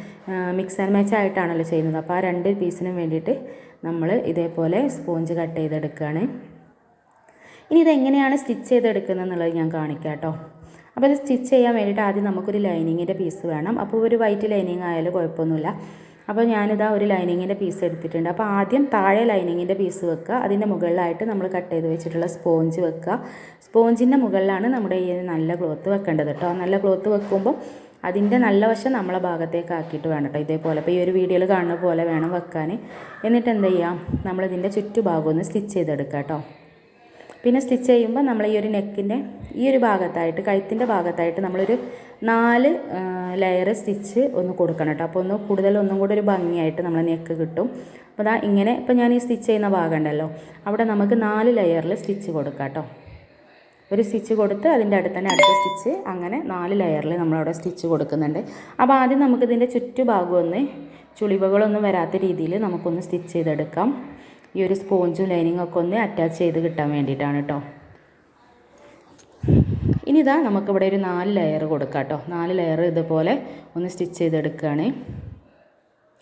മിക്സ് ആൻഡ് മാച്ച് ആയിട്ടാണല്ലോ ചെയ്യുന്നത്. അപ്പോൾ ആ രണ്ട് പീസിനും വേണ്ടിയിട്ട് നമ്മൾ ഇതേപോലെ സ്പോഞ്ച് കട്ട് ചെയ്തെടുക്കുകയാണ്. ഇനി ഇതെങ്ങനെയാണ് സ്റ്റിച്ച് ചെയ്തെടുക്കുന്നത് എന്നുള്ളത് ഞാൻ കാണിക്കാം കേട്ടോ അപ്പോൾ ഇത് സ്റ്റിച്ച് ചെയ്യാൻ വേണ്ടിയിട്ട് ആദ്യം നമുക്കൊരു ലൈനിങ്ങിന്റെ പീസ് വേണം. അപ്പോൾ ഒരു വൈറ്റ് ലൈനിങ് ആയാലും കുഴപ്പമൊന്നുമില്ല. അപ്പോൾ ഞാനിതാ ഒരു ലൈനിങ്ങിന്റെ പീസ് എടുത്തിട്ടുണ്ട്. അപ്പോൾ ആദ്യം താഴെ ലൈനിങ്ങിന്റെ പീസ് വെക്കുക. അതിന്റെ മുകളിലായിട്ട് നമ്മൾ കട്ട് ചെയ്ത് വെച്ചിട്ടുള്ള സ്പോഞ്ച് വെക്കുക. സ്പോഞ്ചിന്റെ മുകളിലാണ് നമ്മുടെ ഈ നല്ല ക്ലോത്ത് വെക്കേണ്ടത് കേട്ടോ. നല്ല ക്ലോത്ത് വെക്കുമ്പോൾ അതിന്റെ നല്ല വശം നമ്മളെ ഭാഗത്തേക്ക് ആക്കിയിട്ട് വേണം കേട്ടോ. ഇതേപോലെ ഇപ്പോൾ ഈ ഒരു വീഡിയോയിൽ കാണുന്ന പോലെ വേണം വെക്കാൻ. എന്നിട്ട് എന്ത് ചെയ്യാം? നമ്മളിതിന്റെ ചുറ്റുഭാഗം ഒന്ന് സ്റ്റിച്ച് ചെയ്തെടുക്കാം കേട്ടോ. പിന്നെ സ്റ്റിച്ച് ചെയ്യുമ്പോൾ നമ്മൾ ഈ ഒരു നെക്കിന്റെ ഈ ഒരു ഭാഗത്തായിട്ട് കഴുത്തിന്റെ ഭാഗത്തായിട്ട് നമ്മളൊരു നാല് ലെയർ സ്റ്റിച്ച് ഒന്ന് കൊടുക്കണം കേട്ടോ. അപ്പോൾ ഒന്ന് കൂടുതൽ ഒന്നും കൂടി ഒരു ഭംഗിയായിട്ട് നമ്മൾ നെക്ക് കിട്ടും. അപ്പോൾ അതാ ഇങ്ങനെ ഇപ്പോൾ ഞാൻ ഈ സ്റ്റിച്ച് ചെയ്യുന്ന ഭാഗം ഉണ്ടല്ലോ അവിടെ നമുക്ക് നാല് ലെയറിൽ സ്റ്റിച്ച് കൊടുക്കാം കേട്ടോ. ഒരു സ്റ്റിച്ച് കൊടുത്ത് അതിന്റെ അടുത്ത് തന്നെ അടുത്ത സ്റ്റിച്ച് അങ്ങനെ നാല് ലെയറിൽ നമ്മളവിടെ സ്റ്റിച്ച് കൊടുക്കുന്നുണ്ട്. അപ്പോൾ ആദ്യം നമുക്കിതിന്റെ ചുറ്റുഭാഗം ഒന്ന് ചുളിവുകളൊന്നും വരാത്ത രീതിയിൽ നമുക്കൊന്ന് സ്റ്റിച്ച് ചെയ്തെടുക്കാം. ഈ ഒരു സ്പോഞ്ചും ലൈനിങ്ങൊക്കെ ഒന്ന് അറ്റാച്ച് ചെയ്ത് കിട്ടാൻ വേണ്ടിയിട്ടാണ് കേട്ടോ ഇനി ഇതാ നമുക്കിവിടെ ഒരു നാല് ലെയർ കൊടുക്കാം കേട്ടോ നാല് ലെയർ ഇതുപോലെ ഒന്ന് സ്റ്റിച്ച് ചെയ്തെടുക്കുകയാണ്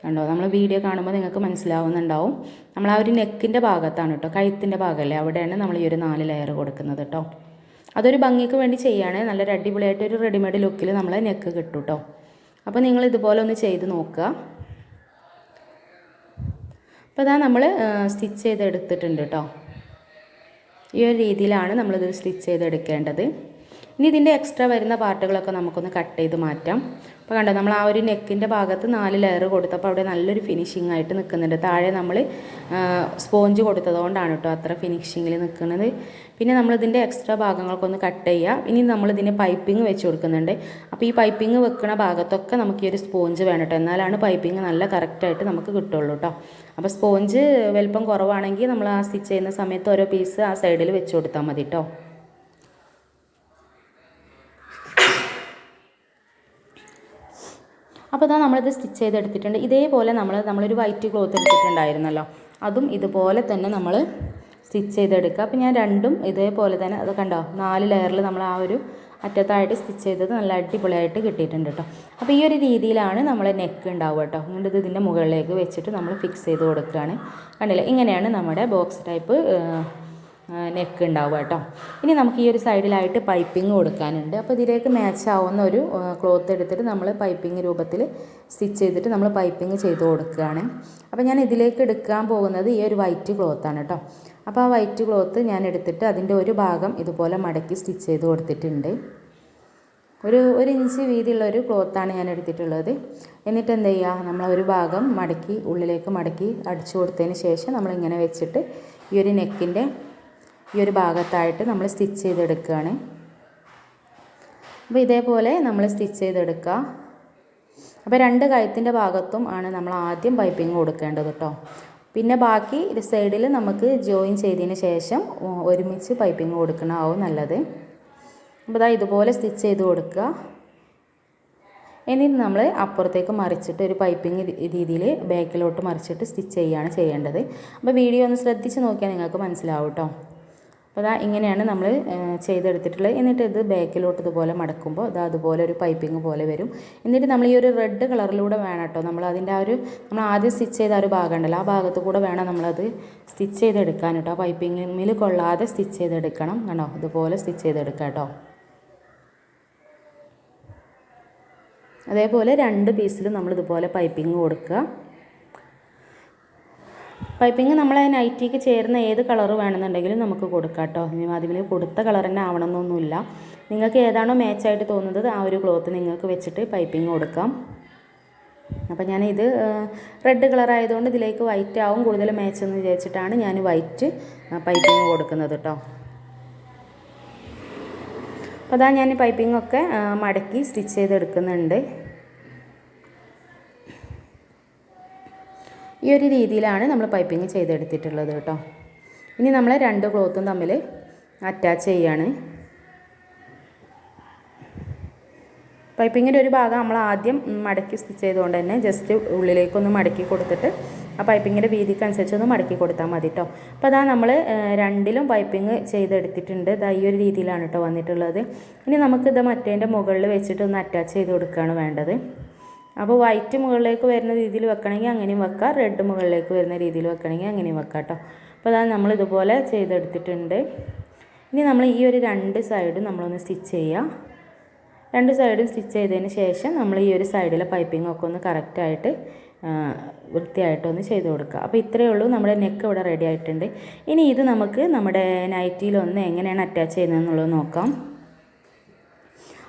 കണ്ടോ? നമ്മൾ വീഡിയോ കാണുമ്പോൾ നിങ്ങൾക്ക് മനസ്സിലാവുന്നുണ്ടാവും. നമ്മൾ ആ ഒരു നെക്കിന്റെ ഭാഗത്താണ് കേട്ടോ കഴുത്തിന്റെ ഭാഗമല്ലേ അവിടെയാണ് നമ്മൾ ഈ ഒരു നാല് ലെയർ കൊടുക്കുന്നത് കേട്ടോ അതൊരു ഭംഗിക്ക് വേണ്ടി ചെയ്യുകയാണ് നല്ലൊരു അടിപൊളിയായിട്ട് ഒരു റെഡിമെയ്ഡ് ലുക്കിൽ നമ്മൾ നെക്ക് കിട്ടും കേട്ടോ അപ്പോൾ നിങ്ങൾ ഇതുപോലെ ഒന്ന് ചെയ്ത് നോക്കുക. അപ്പോൾ ഇതാ നമ്മൾ സ്റ്റിച്ച് ചെയ്തെടുത്തിട്ടുണ്ട് കേട്ടോ. ഈ ഒരു രീതിയിലാണ് നമ്മളിത് സ്റ്റിച്ച് ചെയ്തെടുക്കേണ്ടത്. ഇനി ഇതിന്റെ എക്സ്ട്രാ വരുന്ന പാർട്ടുകളൊക്കെ നമുക്കൊന്ന് കട്ട് ചെയ്ത് മാറ്റാം. അപ്പോൾ കണ്ടോ നമ്മൾ ആ ഒരു നെക്കിന്റെ ഭാഗത്ത് നാല് ലെയർ കൊടുത്തപ്പോൾ അവിടെ നല്ലൊരു ഫിനിഷിംഗ് ആയിട്ട് നിൽക്കുന്നുണ്ട്. താഴെ നമ്മൾ സ്പോഞ്ച് കൊടുത്തതുകൊണ്ടാണ് കേട്ടോ അത്ര ഫിനിഷിങ്ങിൽ നിൽക്കുന്നത്. പിന്നെ നമ്മളിതിന്റെ എക്സ്ട്രാ ഭാഗങ്ങൾക്കൊന്ന് കട്ട് ചെയ്യുക. ഇനി നമ്മളിതിന്റെ പൈപ്പിംഗ് വെച്ച് കൊടുക്കുന്നുണ്ട്. അപ്പോൾ ഈ പൈപ്പിംഗ് വെക്കുന്ന ഭാഗത്തൊക്കെ നമുക്ക് ഈ ഒരു സ്പോഞ്ച് വേണം കേട്ടോ. എന്നാലാണ് പൈപ്പിംഗ് നല്ല കറക്റ്റായിട്ട് നമുക്ക് കിട്ടുള്ളൂ കേട്ടോ. അപ്പോൾ സ്പോഞ്ച് വലിപ്പം കുറവാണെങ്കിൽ നമ്മൾ ആ സ്റ്റിച്ച് ചെയ്യുന്ന സമയത്ത് ഓരോ പീസ് ആ സൈഡിൽ വെച്ച് കൊടുത്താൽ മതി കേട്ടോ അപ്പോൾ ഇതാ നമ്മളിത് സ്റ്റിച്ച് ചെയ്തെടുത്തിട്ടുണ്ട് ഇതേപോലെ നമ്മൾ നമ്മളൊരു വൈറ്റ് ക്ലോത്ത് എടുത്തിട്ടുണ്ടായിരുന്നല്ലോ. അതും ഇതുപോലെ തന്നെ നമ്മൾ സ്റ്റിച്ച് ചെയ്തെടുക്കുക. അപ്പോൾ ഞാൻ രണ്ടും ഇതേപോലെ തന്നെ അത് കണ്ടോ? നാല് ലെയറിൽ നമ്മൾ ആ ഒരു അറ്റത്തായിട്ട് സ്റ്റിച്ച് ചെയ്തത് നല്ല അടിപൊളിയായിട്ട് കിട്ടിയിട്ടുണ്ട് കേട്ടോ. അപ്പോൾ ഈ ഒരു രീതിയിലാണ് നമ്മൾ നെക്ക് ഉണ്ടാവുക കേട്ടോ. എന്നിട്ട് ഇത് ഇതിന്റെ മുകളിലേക്ക് വെച്ചിട്ട് നമ്മൾ ഫിക്സ് ചെയ്ത് കൊടുക്കുകയാണ്. കണ്ടില്ല? ഇങ്ങനെയാണ് നമ്മുടെ ബോക്സ് ടൈപ്പ് നെക്ക് ഉണ്ടാവുക കേട്ടോ. ഇനി നമുക്ക് ഈ ഒരു സൈഡിലായിട്ട് പൈപ്പിംഗ് കൊടുക്കാനുണ്ട്. അപ്പോൾ ഇതിലേക്ക് മാച്ച് ആവുന്ന ഒരു ക്ലോത്ത് എടുത്തിട്ട് നമ്മൾ പൈപ്പിംഗ് രൂപത്തിൽ സ്റ്റിച്ച് ചെയ്തിട്ട് നമ്മൾ പൈപ്പിംഗ് ചെയ്ത് കൊടുക്കുകയാണ്. അപ്പോൾ ഞാൻ ഇതിലേക്ക് എടുക്കാൻ പോകുന്നത് ഈ ഒരു വൈറ്റ് ക്ലോത്താണ് കേട്ടോ. അപ്പോൾ ആ വൈറ്റ് ക്ലോത്ത് ഞാൻ എടുത്തിട്ട് അതിന്റെ ഒരു ഭാഗം ഇതുപോലെ മടക്കി സ്റ്റിച്ച് ചെയ്ത് കൊടുത്തിട്ടുണ്ട്. ഒരു ഒരു ഇഞ്ച് വീതിയുള്ള ഒരു ക്ലോത്താണ് ഞാൻ എടുത്തിട്ടുള്ളത്. എന്നിട്ട് എന്ത് ചെയ്യുക? നമ്മൾ ഒരു ഭാഗം മടക്കി ഉള്ളിലേക്ക് മടക്കി അടിച്ചു കൊടുത്തതിന് ശേഷം നമ്മളിങ്ങനെ വെച്ചിട്ട് ഈ ഒരു നെക്കിന്റെ ഈ ഒരു ഭാഗത്തായിട്ട് നമ്മൾ സ്റ്റിച്ച് ചെയ്തെടുക്കുകയാണ്. അപ്പോൾ ഇതേപോലെ നമ്മൾ സ്റ്റിച്ച് ചെയ്തെടുക്കുക. അപ്പോൾ രണ്ട് കഴുത്തിന്റെ ഭാഗത്തും ആണ് നമ്മൾ ആദ്യം പൈപ്പിംഗ് കൊടുക്കേണ്ടത് കേട്ടോ പിന്നെ ബാക്കി സൈഡിൽ നമുക്ക് ജോയിൻ ചെയ്തതിന് ശേഷം ഒരുമിച്ച് പൈപ്പിംഗ് കൊടുക്കണമാവും നല്ലത്. അപ്പോൾ ഇതാ ഇതുപോലെ സ്റ്റിച്ച് ചെയ്ത് കൊടുക്കുക. എന്നിട്ട് നമ്മൾ അപ്പുറത്തേക്ക് മറിച്ചിട്ട് ഒരു പൈപ്പിംഗ് രീതിയിൽ ബാക്കിലോട്ട് മറിച്ചിട്ട് സ്റ്റിച്ച് ചെയ്യുകയാണ് ചെയ്യേണ്ടത്. അപ്പോൾ വീഡിയോ ഒന്ന് ശ്രദ്ധിച്ച് നോക്കിയാൽ നിങ്ങൾക്ക് മനസ്സിലാവും കേട്ടോ അപ്പോൾ അതാ ഇങ്ങനെയാണ് നമ്മൾ ചെയ്തെടുത്തിട്ടുള്ളത്. എന്നിട്ട് ഇത് ബാക്കിലോട്ട് ഇതുപോലെ മടക്കുമ്പോൾ ഇതാ അതുപോലെ ഒരു പൈപ്പിംഗ് പോലെ വരും. എന്നിട്ട് നമ്മൾ ഈ ഒരു റെഡ് കളറിലൂടെ വേണം കേട്ടോ. നമ്മൾ അതിന്റെ ആ ഒരു നമ്മൾ ആദ്യം സ്റ്റിച്ച് ചെയ്ത ആ ഒരു ഭാഗം ഉണ്ടല്ലോ. ആ ഭാഗത്ത് കൂടെ വേണം നമ്മളത് സ്റ്റിച്ച് ചെയ്തെടുക്കാൻ കേട്ടോ. പൈപ്പിങ്ങിൽ കൊള്ളാതെ സ്റ്റിച്ച് ചെയ്തെടുക്കണം കണ്ടോ? ഇതുപോലെ സ്റ്റിച്ച് ചെയ്തെടുക്കാം കേട്ടോ. അതേപോലെ രണ്ട് പീസിലും നമ്മൾ ഇതുപോലെ പൈപ്പിംഗ് കൊടുക്കുക. പൈപ്പിംഗ് ആ നൈറ്റിക്ക് ചേരുന്ന ഏത് കളർ വേണമെന്നുണ്ടെങ്കിലും നമുക്ക് കൊടുക്കാം കേട്ടോ. ഇനി അതിൽ കൊടുത്ത കളർ തന്നെ ആവണമെന്നൊന്നുമില്ല. നിങ്ങൾക്ക് ഏതാണോ മാച്ചായിട്ട് തോന്നുന്നത് ആ ഒരു ക്ലോത്ത് നിങ്ങൾക്ക് വെച്ചിട്ട് പൈപ്പിങ് കൊടുക്കാം. അപ്പം ഞാൻ ഇത് റെഡ് കളർ ആയതുകൊണ്ട് ഇതിലേക്ക് വൈറ്റ് ആവും. കൂടുതൽ മാച്ച് എന്ന് വിചാരിച്ചിട്ടാണ് ഞാൻ വൈറ്റ് പൈപ്പിങ് കൊടുക്കുന്നത് കേട്ടോ. അപ്പോൾ അതാ ഞാൻ പൈപ്പിംഗ് ഒക്കെ മടക്കി സ്റ്റിച്ച് ചെയ്തെടുക്കുന്നുണ്ട്. ഈ ഒരു രീതിയിലാണ് നമ്മൾ പൈപ്പിംഗ് ചെയ്തെടുത്തിട്ടുള്ളത് കേട്ടോ. ഇനി നമ്മൾ രണ്ട് ക്ലോത്തും തമ്മിൽ അറ്റാച്ച് ചെയ്യാണ്. പൈപ്പിങ്ങിന്റെ ഒരു ഭാഗം നമ്മൾ ആദ്യം മടക്കി സ്റ്റിച്ച് ചെയ്തുകൊണ്ട് തന്നെ ജസ്റ്റ് ഉള്ളിലേക്കൊന്ന് മടക്കി കൊടുത്തിട്ട് ആ പൈപ്പിങ്ങിന്റെ വീതിക്ക് അനുസരിച്ച് ഒന്ന് മടക്കി കൊടുത്താൽ മതി കേട്ടോ. അപ്പോൾ അതാ നമ്മൾ രണ്ടിലും പൈപ്പിംഗ് ചെയ്തെടുത്തിട്ടുണ്ട്. ഇതാ ഈ ഒരു രീതിയിലാണ് കേട്ടോ വന്നിട്ടുള്ളത്. ഇനി നമുക്കിത് മറ്റേന്റെ മുകളിൽ വെച്ചിട്ട് ഒന്ന് അറ്റാച്ച് ചെയ്ത് കൊടുക്കുകയാണ് വേണ്ടത്. അപ്പോൾ വൈറ്റ് മുകളിലേക്ക് വരുന്ന രീതിയിൽ വെക്കണമെങ്കിൽ അങ്ങനെയും വെക്കാം. റെഡ് മുകളിലേക്ക് വരുന്ന രീതിയിൽ വെക്കണമെങ്കിൽ അങ്ങനെയും വെക്കാം കേട്ടോ അപ്പോൾ അതാണ് നമ്മൾ ഇതുപോലെ ചെയ്തെടുത്തിട്ടുണ്ട്. ഇനി നമ്മൾ ഈ ഒരു രണ്ട് സൈഡും നമ്മളൊന്ന് സ്റ്റിച്ച് ചെയ്യാം. രണ്ട് സൈഡും സ്റ്റിച്ച് ചെയ്തതിന് ശേഷം നമ്മൾ ഈ ഒരു സൈഡിലെ പൈപ്പിംഗ് ഒക്കെ ഒന്ന് കറക്റ്റായിട്ട് വൃത്തിയായിട്ടൊന്ന് ചെയ്ത് കൊടുക്കുക. അപ്പോൾ ഇത്രയേ ഉള്ളൂ. നമ്മുടെ നെക്ക് ഇവിടെ റെഡി ആയിട്ടുണ്ട്. ഇനി ഇത് നമുക്ക് നമ്മുടെ നൈറ്റിയിലൊന്ന് എങ്ങനെയാണ് അറ്റാച്ച് ചെയ്യുന്നത് എന്നുള്ളത് നോക്കാം.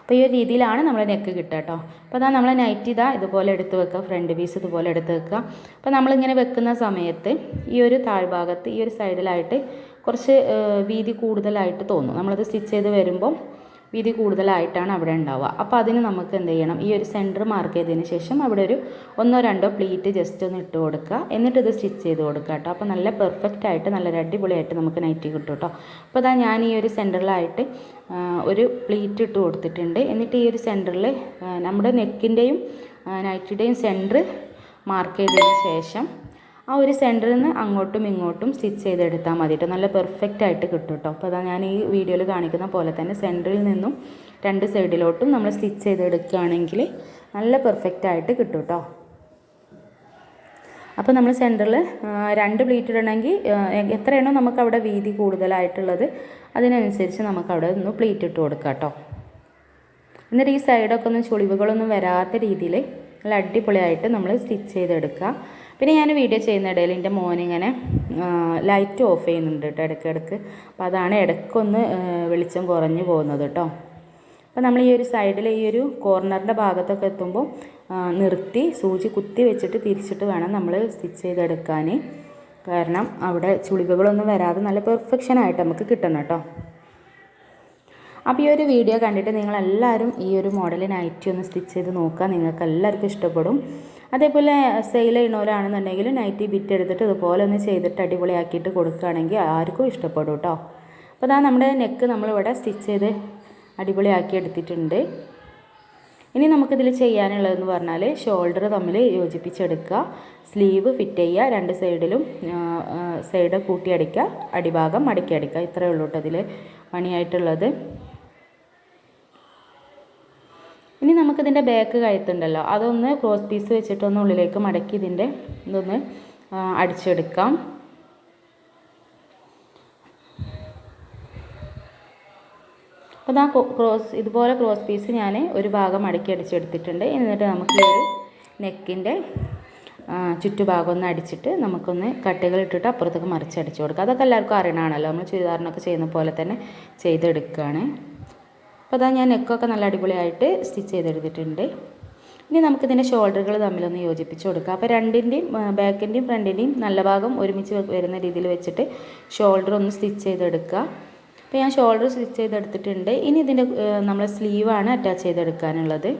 അപ്പോൾ ഈ ഒരു രീതിയിലാണ് നമ്മുടെ നെക്ക് കിട്ടുക കേട്ടോ അപ്പോൾ അതാ നമ്മൾ നൈറ്റ് ഇതാ ഇതുപോലെ എടുത്ത് വെക്കുക ഫ്രണ്ട് പീസ് ഇതുപോലെ എടുത്ത് വെക്കുക അപ്പോൾ നമ്മളിങ്ങനെ വെക്കുന്ന സമയത്ത് ഈ ഒരു താഴ്ഭാഗത്ത് ഈ ഒരു സൈഡിലായിട്ട് കുറച്ച് വീതി കൂടുതലായിട്ട് തോന്നും. നമ്മളത് സ്റ്റിച്ച് ചെയ്ത് വരുമ്പോൾ വീതി കൂടുതലായിട്ടാണ് അവിടെ ഉണ്ടാവുക. അപ്പോൾ അതിന് നമുക്ക് എന്ത് ചെയ്യണം? ഈ ഒരു സെന്റർ മാർക്ക് ചെയ്തതിന് ശേഷം അവിടെ ഒരു ഒന്നോ രണ്ടോ പ്ലീറ്റ് ജസ്റ്റ് ഒന്ന് ഇട്ട് കൊടുക്കുക. എന്നിട്ട് ഇത് സ്റ്റിച്ച് ചെയ്ത് കൊടുക്കുക കേട്ടോ. അപ്പോൾ നല്ല പെർഫെക്റ്റ് ആയിട്ട് നല്ലൊരു അടിപൊളിയായിട്ട് നമുക്ക് നൈറ്റി കിട്ടും കേട്ടോ. അപ്പോൾ അതാ ഞാൻ ഈ ഒരു സെന്ററിലായിട്ട് ഒരു പ്ലീറ്റ് ഇട്ട് കൊടുത്തിട്ടുണ്ട്. എന്നിട്ട് ഈ ഒരു സെന്ററിൽ നമ്മുടെ നെക്കിന്റെയും നൈറ്റിയുടെയും സെന്റർ മാർക്ക് ചെയ്തതിന് ശേഷം ആ ഒരു സെന്ററിൽ നിന്ന് അങ്ങോട്ടും ഇങ്ങോട്ടും സ്റ്റിച്ച് ചെയ്തെടുത്താൽ മതി കേട്ടോ നല്ല പെർഫെക്റ്റ് ആയിട്ട് കിട്ടും കേട്ടോ അപ്പോൾ അതാ ഞാൻ ഈ വീഡിയോയിൽ കാണിക്കുന്ന പോലെ തന്നെ സെന്ററിൽ നിന്നും രണ്ട് സൈഡിലോട്ടും നമ്മൾ സ്റ്റിച്ച് ചെയ്തെടുക്കുകയാണെങ്കിൽ നല്ല പെർഫെക്റ്റ് ആയിട്ട് കിട്ടും കേട്ടോ അപ്പോൾ നമ്മൾ സെന്ററിൽ രണ്ട് പ്ലീറ്റ് ഇടണമെങ്കിൽ എത്രയാണോ നമുക്ക് അവിടെ വീതി കൂടുതലായിട്ടുള്ളത് അതിനനുസരിച്ച് നമുക്ക് അവിടെ ഒന്ന് പ്ലീറ്റ് ഇട്ട് കൊടുക്കാം കേട്ടോ എന്നിട്ട് ഈ സൈഡൊക്കെ ഒന്നും ചുളിവുകളൊന്നും വരാത്ത രീതിയിൽ നല്ല അടിപൊളിയായിട്ട് നമ്മൾ സ്റ്റിച്ച് ചെയ്തെടുക്കുക പിന്നെ ഞാൻ വീഡിയോ ചെയ്യുന്ന ഇടയിൽ എന്റെ മോനിങ്ങനെ ലൈറ്റ് ഓഫ് ചെയ്യുന്നുണ്ട് കേട്ടോ ഇടയ്ക്കിടയ്ക്ക്. അപ്പോൾ അതാണ് ഇടയ്ക്കൊന്ന് വെളിച്ചം കുറഞ്ഞു പോകുന്നത് കേട്ടോ. അപ്പോൾ നമ്മൾ ഈ ഒരു സൈഡിൽ ഈ ഒരു കോർണറിന്റെ ഭാഗത്തൊക്കെ എത്തുമ്പോൾ നിർത്തി സൂചി കുത്തി വെച്ചിട്ട് തിരിച്ചിട്ട് വേണം നമ്മൾ സ്റ്റിച്ച് ചെയ്തെടുക്കാൻ. കാരണം അവിടെ ചുളിവുകളൊന്നും വരാതെ നല്ല പെർഫെക്ഷനായിട്ട് നമുക്ക് കിട്ടണം കേട്ടോ. അപ്പോൾ ഈ ഒരു വീഡിയോ കണ്ടിട്ട് നിങ്ങളെല്ലാവരും ഈ ഒരു മോഡൽ നൈറ്റി ഒന്ന് സ്റ്റിച്ച് ചെയ്ത് നോക്കുക. നിങ്ങൾക്ക് എല്ലാവർക്കും ഇഷ്ടപ്പെടും. അതേപോലെ സെയിൽ ചെയ്യണവരാണെന്നുണ്ടെങ്കിൽ നൈറ്റി ബിറ്റ് എടുത്തിട്ട് ഇതുപോലെ ഒന്ന് ചെയ്തിട്ട് അടിപൊളിയാക്കിയിട്ട് കൊടുക്കുകയാണെങ്കിൽ ആർക്കും ഇഷ്ടപ്പെടും കേട്ടോ അപ്പോൾ അതാ നമ്മുടെ നെക്ക് നമ്മളിവിടെ സ്റ്റിച്ച് ചെയ്ത് അടിപൊളിയാക്കി എടുത്തിട്ടുണ്ട്. ഇനി നമുക്കിതിൽ ചെയ്യാനുള്ളതെന്ന് പറഞ്ഞാൽ ഷോൾഡർ തമ്മിൽ യോജിപ്പിച്ചെടുക്കുക. സ്ലീവ് ഫിറ്റ് ചെയ്യുക. രണ്ട് സൈഡിലും സൈഡ് കൂട്ടിയടിക്കുക. അടിഭാഗം മടക്കി അടിക്കുക ഇത്രയേ ഉള്ളൂ കേട്ടോ അതിൽ പണിയായിട്ടുള്ളത്. ഇനി നമുക്കിതിന്റെ ബാക്ക് കഴുത്തുണ്ടല്ലോ. അതൊന്ന് ക്രോസ് പീസ് വെച്ചിട്ടൊന്ന് ഉള്ളിലേക്ക് മടക്കി ഇതിന്റെ ഇതൊന്ന് ആ, അടിച്ചെടുക്കാം. അപ്പോൾ ഇതാ ക്രോസ് ഇതുപോലെ ക്രോസ് പീസ് ഞാൻ ഒരു ഭാഗം മടക്കി അടിച്ചെടുത്തിട്ടുണ്ട്. എന്നിട്ട് നമുക്ക് ഈ ഒരു നെക്കിന്റെ ചുറ്റുഭാഗം ഒന്ന് അടിച്ചിട്ട് നമുക്കൊന്ന് കട്ടികൾ ഇട്ടിട്ട് അപ്പുറത്തേക്ക് മറിച്ച് അടിച്ചു കൊടുക്കുക അതൊക്കെ എല്ലാവർക്കും അറിയണമാണല്ലോ നമ്മൾ ചുരിദാറിനൊക്കെ ചെയ്യുന്ന പോലെ തന്നെ ചെയ്തെടുക്കുകയാണ് അപ്പോൾ അതാ ഞാൻ നെക്കൊക്കെ നല്ല അടിപൊളിയായിട്ട് സ്റ്റിച്ച് ചെയ്തെടുത്തിട്ടുണ്ട്. ഇനി നമുക്കിതിന്റെ ഷോൾഡറുകൾ തമ്മിലൊന്ന് യോജിപ്പിച്ച് കൊടുക്കാം. അപ്പോൾ രണ്ടിന്റെയും ബാക്കിന്റെയും ഫ്രണ്ടിന്റെയും നല്ല ഭാഗം ഒരുമിച്ച് വരുന്ന രീതിയിൽ വെച്ചിട്ട് ഷോൾഡർ ഒന്ന് സ്റ്റിച്ച് ചെയ്തെടുക്കുക. അപ്പോൾ ഞാൻ ഷോൾഡർ സ്റ്റിച്ച് ചെയ്തെടുത്തിട്ടുണ്ട്. ഇനി ഇതിന്റെ നമ്മൾ സ്ലീവാണ് അറ്റാച്ച് ചെയ്തെടുക്കാനുള്ളത്.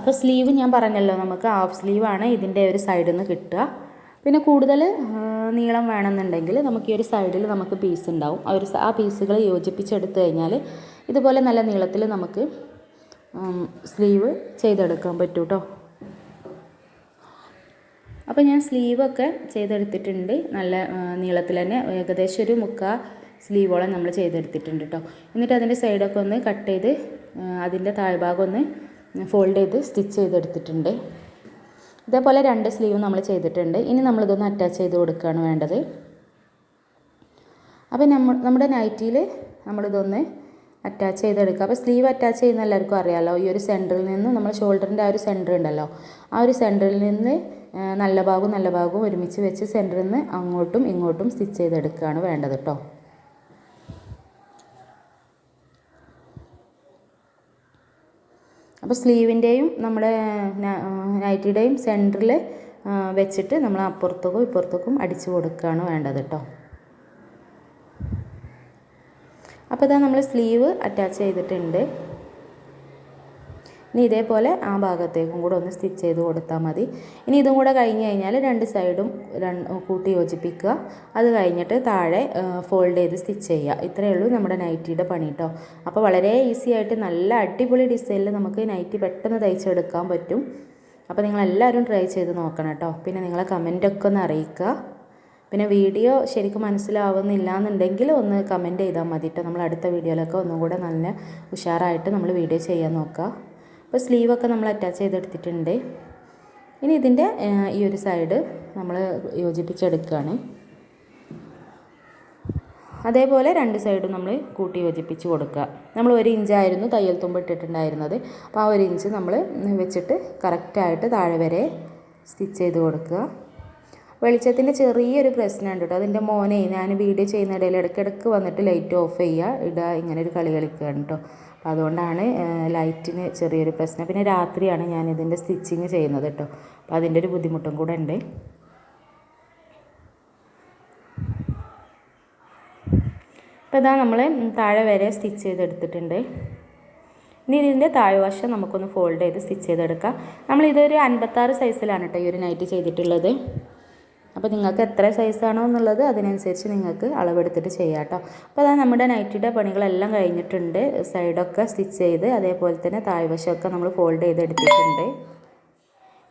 അപ്പോൾ സ്ലീവ് ഞാൻ പറഞ്ഞല്ലോ നമുക്ക് ഹാഫ് സ്ലീവാണ് ഇതിന്റെ ഒരു സൈഡിൽ നിന്ന് കിട്ടുക. പിന്നെ കൂടുതൽ നീളം വേണമെന്നുണ്ടെങ്കിൽ നമുക്ക് ഈ ഒരു സൈഡിൽ നമുക്ക് പീസ് ഉണ്ടാവും. ആ ഒരു ആ പീസുകൾ യോജിപ്പിച്ചെടുത്ത് കഴിഞ്ഞാൽ ഇതുപോലെ നല്ല നീളത്തിൽ നമുക്ക് സ്ലീവ് ചെയ്തെടുക്കാൻ പറ്റും കേട്ടോ അപ്പോൾ ഞാൻ സ്ലീവൊക്കെ ചെയ്തെടുത്തിട്ടുണ്ട്. നല്ല നീളത്തിൽ തന്നെ. ഏകദേശം ഒരു മുക്കാ സ്ലീവോളം നമ്മൾ ചെയ്തെടുത്തിട്ടുണ്ട് കേട്ടോ എന്നിട്ട് അതിന്റെ സൈഡൊക്കെ ഒന്ന് കട്ട് ചെയ്ത് അതിന്റെ താഴ്ഭാഗം ഒന്ന് ഫോൾഡ് ചെയ്ത് സ്റ്റിച്ച് ചെയ്തെടുത്തിട്ടുണ്ട്. ഇതേപോലെ രണ്ട് സ്ലീവ് നമ്മൾ ചെയ്തിട്ടുണ്ട്. ഇനി നമ്മളിതൊന്ന് അറ്റാച്ച് ചെയ്ത് കൊടുക്കുകയാണ് വേണ്ടത്. അപ്പോൾ നമ്മ നമ്മുടെ നൈറ്റിയിൽ നമ്മളിതൊന്ന് അറ്റാച്ച് ചെയ്തെടുക്കുക. അപ്പോൾ സ്ലീവ് അറ്റാച്ച് ചെയ്യുന്ന എല്ലാവർക്കും അറിയാമല്ലോ ഈ ഒരു സെന്ററിൽ നിന്ന് നമ്മൾ ഷോൾഡറിന്റെ ആ ഒരു സെന്റർ ഉണ്ടല്ലോ ആ ഒരു സെന്ററിൽ നിന്ന് നല്ല ഭാഗവും നല്ല ഭാഗവും ഒരുമിച്ച് വെച്ച് സെന്ററിൽ നിന്ന് അങ്ങോട്ടും ഇങ്ങോട്ടും സ്റ്റിച്ച് ചെയ്തെടുക്കുകയാണ് വേണ്ടത് കേട്ടോ അപ്പോൾ സ്ലീവിന്റെയും നമ്മുടെ നൈറ്റിയുടെയും സെന്ററിൽ വെച്ചിട്ട് നമ്മൾ അപ്പുറത്തേക്കും ഇപ്പുറത്തേക്കും അടിച്ചു കൊടുക്കുകയാണ് വേണ്ടത് കേട്ടോ. അപ്പോൾ ഇതാ നമ്മൾ സ്ലീവ് അറ്റാച്ച് ചെയ്തിട്ടുണ്ട്. ഇനി ഇതേപോലെ ആ ഭാഗത്തേക്കും കൂടെ ഒന്ന് സ്റ്റിച്ച് ചെയ്ത് കൊടുത്താൽ മതി. ഇനി ഇതും കൂടെ കഴിഞ്ഞ് കഴിഞ്ഞാൽ രണ്ട് സൈഡും കൂട്ടി യോജിപ്പിക്കുക. അത് കഴിഞ്ഞിട്ട് താഴെ ഫോൾഡ് ചെയ്ത് സ്റ്റിച്ച് ചെയ്യുക. ഇത്രയേ ഉള്ളൂ നമ്മുടെ നൈറ്റിയുടെ പണി കേട്ടോ അപ്പോൾ വളരെ ഈസി ആയിട്ട് നല്ല അടിപൊളി ഡിസൈനിൽ നമുക്ക് നൈറ്റി പെട്ടെന്ന് തയ്ച്ചെടുക്കാൻ പറ്റും. അപ്പോൾ നിങ്ങളെല്ലാവരും ട്രൈ ചെയ്ത് നോക്കണം കേട്ടോ പിന്നെ നിങ്ങളെ കമന്റൊക്കെ ഒന്ന് അറിയിക്കുക. പിന്നെ വീഡിയോ ശരിക്കും മനസ്സിലാവുന്നില്ല എന്നുണ്ടെങ്കിൽ ഒന്ന് കമന്റ് ചെയ്താൽ മതി കേട്ടോ നമ്മൾ അടുത്ത വീഡിയോയിലൊക്കെ ഒന്നും കൂടെ നല്ല ഉഷാറായിട്ട് നമ്മൾ വീഡിയോ ചെയ്യാൻ നോക്കുക. അപ്പോൾ സ്ലീവൊക്കെ നമ്മൾ അറ്റാച്ച് ചെയ്തെടുത്തിട്ടുണ്ട്. ഇനി ഇതിന്റെ ഈ ഒരു സൈഡ് നമ്മൾ യോജിപ്പിച്ചെടുക്കുകയാണ്. അതേപോലെ രണ്ട് സൈഡും നമ്മൾ കൂട്ടി യോജിപ്പിച്ച് കൊടുക്കുക. നമ്മൾ ഒരു ഇഞ്ചായിരുന്നു തയ്യൽ തുമ്പ് ഇട്ടിട്ടുണ്ടായിരുന്നത്. അപ്പോൾ ആ ഒരു ഇഞ്ച് നമ്മൾ വെച്ചിട്ട് കറക്റ്റായിട്ട് താഴെ വരെ സ്റ്റിച്ച് ചെയ്ത് കൊടുക്കുക. വെളിച്ചത്തിന്റെ ചെറിയൊരു പ്രശ്നമുണ്ട് കേട്ടോ. അതിന്റെ മോനെ ഞാൻ വീഡിയോ ചെയ്യുന്ന ഇടയിൽ ഇടയ്ക്കിടയ്ക്ക് വന്നിട്ട് ലൈറ്റ് ഓഫ് ചെയ്യുക ഇടുക ഇങ്ങനെ ഒരു കളി കളിക്കുകയാണ് കേട്ടോ. അപ്പോൾ അതുകൊണ്ടാണ് ലൈറ്റിന് ചെറിയൊരു പ്രശ്നം. പിന്നെ രാത്രിയാണ് ഞാൻ ഇതിന്റെ സ്റ്റിച്ചിങ് ചെയ്യുന്നത് കേട്ടോ. അപ്പോൾ അതിന്റെ ഒരു ബുദ്ധിമുട്ടും കൂടെ ഉണ്ട്. അപ്പോൾ ഇതാ നമ്മൾ താഴെ വരെ സ്റ്റിച്ച് ചെയ്തെടുത്തിട്ടുണ്ട്. ഇനി ഇതിന്റെ താഴ്വശം നമുക്കൊന്ന് ഫോൾഡ് ചെയ്ത് സ്റ്റിച്ച് ചെയ്തെടുക്കാം. നമ്മൾ ഇതൊരു അൻപത്താറ് സൈസിലാണ് കേട്ടോ ഈ ഒരു നൈറ്റ് ചെയ്തിട്ടുള്ളത്. അപ്പോൾ നിങ്ങൾക്ക് എത്ര സൈസാണോ എന്നുള്ളത് അതിനനുസരിച്ച് നിങ്ങൾക്ക് അളവെടുത്തിട്ട് ചെയ്യാം കേട്ടോ. അപ്പോൾ അതാ നമ്മുടെ നൈറ്റിയുടെ പണികളെല്ലാം കഴിഞ്ഞിട്ടുണ്ട്. സൈഡൊക്കെ സ്റ്റിച്ച് ചെയ്ത് അതേപോലെ തന്നെ താഴ്വശമൊക്കെ നമ്മൾ ഫോൾഡ് ചെയ്തെടുത്തിട്ടുണ്ട്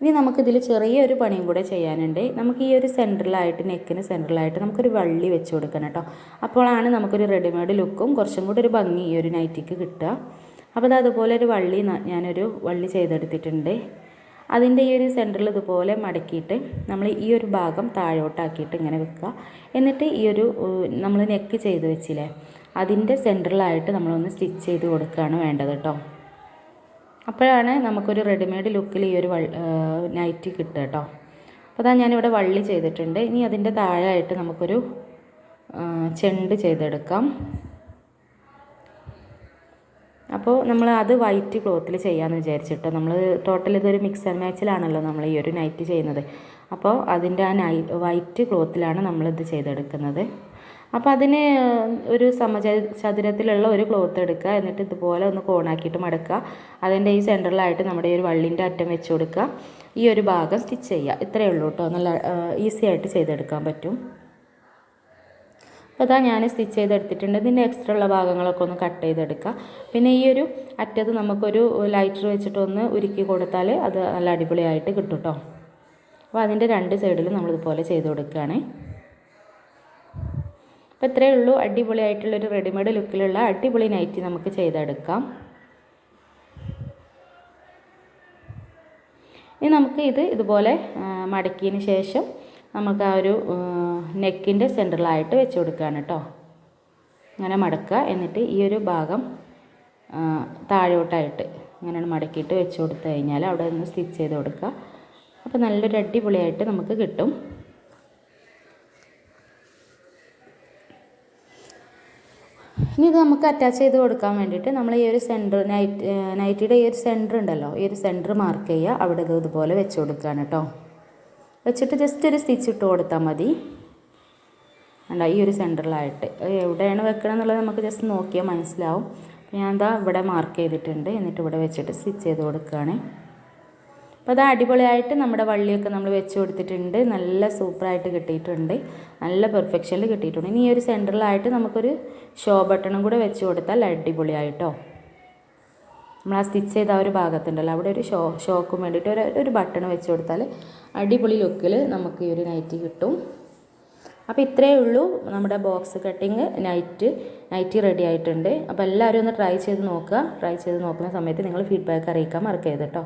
ഇനി നമുക്കിതിൽ ചെറിയൊരു പണിയും കൂടെ ചെയ്യാനുണ്ട്. നമുക്ക് ഈ ഒരു സെന്ററിലായിട്ട് നെക്കിന് സെന്ററിലായിട്ട് നമുക്കൊരു വള്ളി വെച്ച് കൊടുക്കണം കേട്ടോ. അപ്പോഴാണ് നമുക്കൊരു റെഡിമെയ്ഡ് ലുക്കും കുറച്ചും കൂടി ഒരു ഭംഗി ഈ ഒരു നൈറ്റിക്ക് കിട്ടുക. അപ്പോൾ അത് അതുപോലെ ഒരു വള്ളി ഞാനൊരു വള്ളി ചെയ്തെടുത്തിട്ടുണ്ട്. അതിന്റെ ഈ ഒരു സെന്ററിൽ ഇതുപോലെ മടക്കിയിട്ട് നമ്മൾ ഈ ഒരു ഭാഗം താഴോട്ടാക്കിയിട്ട് ഇങ്ങനെ വെക്കുക. എന്നിട്ട് ഈ ഒരു നമ്മൾ നെക്ക് ചെയ്ത് വെച്ചില്ലേ അതിന്റെ സെന്ററിലായിട്ട് നമ്മളൊന്ന് സ്റ്റിച്ച് ചെയ്ത് കൊടുക്കുകയാണ് വേണ്ടത് കേട്ടോ അപ്പോഴാണ് നമുക്കൊരു റെഡിമെയ്ഡ് ലുക്കിൽ ഈ ഒരു നൈറ്റ് കിട്ടുക കേട്ടോ അപ്പോൾ അതാ ഞാനിവിടെ വള്ളി ചെയ്തിട്ടുണ്ട്. ഇനി അതിന്റെ താഴെയായിട്ട് നമുക്കൊരു ചെണ്ട് ചെയ്തെടുക്കാം. അപ്പോൾ നമ്മൾ അത് വൈറ്റ് ക്ലോത്തിൽ ചെയ്യാമെന്ന് വിചാരിച്ചിട്ട് നമ്മൾ ടോട്ടൽ ഇതൊരു മിക്സ് ആൻഡ് മാച്ചിലാണല്ലോ നമ്മൾ ഈ ഒരു നൈറ്റ് ചെയ്യുന്നത്. അപ്പോൾ അതിന്റെ ആ നൈ വൈറ്റ് ക്ലോത്തിലാണ് നമ്മളിത് ചെയ്തെടുക്കുന്നത്. അപ്പോൾ അതിന് ഒരു സമച ചതുരത്തിലുള്ള ഒരു ക്ലോത്ത് എടുക്കുക. എന്നിട്ട് ഇതുപോലെ ഒന്ന് കോണാക്കിയിട്ട് മടക്കുക. അതിന്റെ ഈ സെന്ററിലായിട്ട് നമ്മുടെ ഈ ഒരു വള്ളിന്റെ അറ്റം വെച്ച് കൊടുക്കുക. ഈ ഒരു ഭാഗം സ്റ്റിച്ച് ചെയ്യുക. ഇത്രയേ ഉള്ളൂ കേട്ടോ നല്ല ഈസി ആയിട്ട് ചെയ്തെടുക്കാൻ പറ്റും. അതാ ഞാൻ സ്റ്റിച്ച് ചെയ്തെടുത്തിട്ടുണ്ട്. ഇതിന്റെ എക്സ്ട്രാ ഉള്ള ഭാഗങ്ങളൊക്കെ ഒന്ന് കട്ട് ചെയ്തെടുക്കുക പിന്നെ ഈ ഒരു അറ്റത്ത് നമുക്കൊരു ലൈറ്റർ വെച്ചിട്ട് ഒന്ന് ഉരുക്കി കൊടുത്താൽ അത് നല്ല അടിപൊളിയായിട്ട് കിട്ടും കേട്ടോ അപ്പോൾ അതിന്റെ രണ്ട് സൈഡിലും നമ്മളിതുപോലെ ചെയ്ത് കൊടുക്കുകയാണ് അപ്പോൾ ഇത്രയേ ഉള്ളൂ. അടിപൊളിയായിട്ടുള്ളൊരു റെഡിമെയ്ഡ് ലുക്കിലുള്ള അടിപൊളി നൈറ്റി നമുക്ക് ചെയ്തെടുക്കാം. ഇനി നമുക്ക് ഇത് ഇതുപോലെ മടക്കിയതിന് ശേഷം നമുക്ക് ആ ഒരു നെക്കിന്റെ സെന്ററിലായിട്ട് വെച്ച് കൊടുക്കുകയാണ് കേട്ടോ ഇങ്ങനെ മടക്കുക. എന്നിട്ട് ഈ ഒരു ഭാഗം താഴോട്ടായിട്ട് ഇങ്ങനെ മടക്കിയിട്ട് വെച്ച് കൊടുത്തു കഴിഞ്ഞാൽ അവിടെ നിന്ന് സ്റ്റിച്ച് ചെയ്ത് കൊടുക്കുക. അപ്പോൾ നല്ലൊരു അടിപൊളിയായിട്ട് നമുക്ക് കിട്ടും. ഇനി ഇത് നമുക്ക് അറ്റാച്ച് ചെയ്ത് കൊടുക്കാൻ വേണ്ടിയിട്ട് നമ്മൾ ഈ ഒരു സെന്റർ നൈറ്റ് നൈറ്റിയുടെ ഈ ഒരു സെന്റർ ഉണ്ടല്ലോ. ഈ ഒരു സെന്റർ മാർക്ക് ചെയ്യുക. അവിടെ ഇത് ഇതുപോലെ വെച്ച് കൊടുക്കുകയാണ് കേട്ടോ വെച്ചിട്ട് ജസ്റ്റ് ഒരു സ്റ്റിച്ച് ഇട്ട് കൊടുത്താൽ മതി. അല്ല ഈ ഒരു സെന്ററിലായിട്ട് എവിടെയാണ് വെക്കണം എന്നുള്ളത് നമുക്ക് ജസ്റ്റ് നോക്കിയാൽ മനസ്സിലാവും. ഞാൻ എന്താ ഇവിടെ മാർക്ക് ചെയ്തിട്ടുണ്ട്. എന്നിട്ട് ഇവിടെ വെച്ചിട്ട് സ്റ്റിച്ച് ചെയ്ത് കൊടുക്കുകയാണ് അപ്പോൾ അത് അടിപൊളിയായിട്ട് നമ്മുടെ വള്ളിയൊക്കെ നമ്മൾ വെച്ച് കൊടുത്തിട്ടുണ്ട്. നല്ല സൂപ്പറായിട്ട് കിട്ടിയിട്ടുണ്ട്. നല്ല പെർഫെക്ഷനിൽ കിട്ടിയിട്ടുണ്ട്. ഇനി ഈ ഒരു സെന്ററിലായിട്ട് നമുക്കൊരു ഷോ ബട്ടണും കൂടെ വെച്ച് കൊടുത്താൽ അടിപൊളിയായിട്ടോ നമ്മൾ ആ സ്റ്റിച്ച് ചെയ്ത ആ ഒരു ഭാഗത്തുണ്ടല്ലോ. അവിടെ ഒരു ഷോ ഷോക്കും വേണ്ടിയിട്ട് ഒരു ഒരു ബട്ടൺ വെച്ച് കൊടുത്താൽ അടിപൊളി ലുക്കിൽ നമുക്ക് ഈ ഒരു നൈറ്റി കിട്ടും. അപ്പോൾ ഇത്രയേ ഉള്ളൂ. നമ്മുടെ box cutting night nighty ready ആയിട്ടുണ്ട്. അപ്പോൾ എല്ലാവരും ഒന്ന് ട്രൈ ചെയ്ത് നോക്കുക. ട്രൈ ചെയ്ത് നോക്കുന്ന സമയത്ത് നിങ്ങൾ ഫീഡ്ബാക്ക് അറിയിക്കാൻ മറക്കരുത് കേട്ടോ.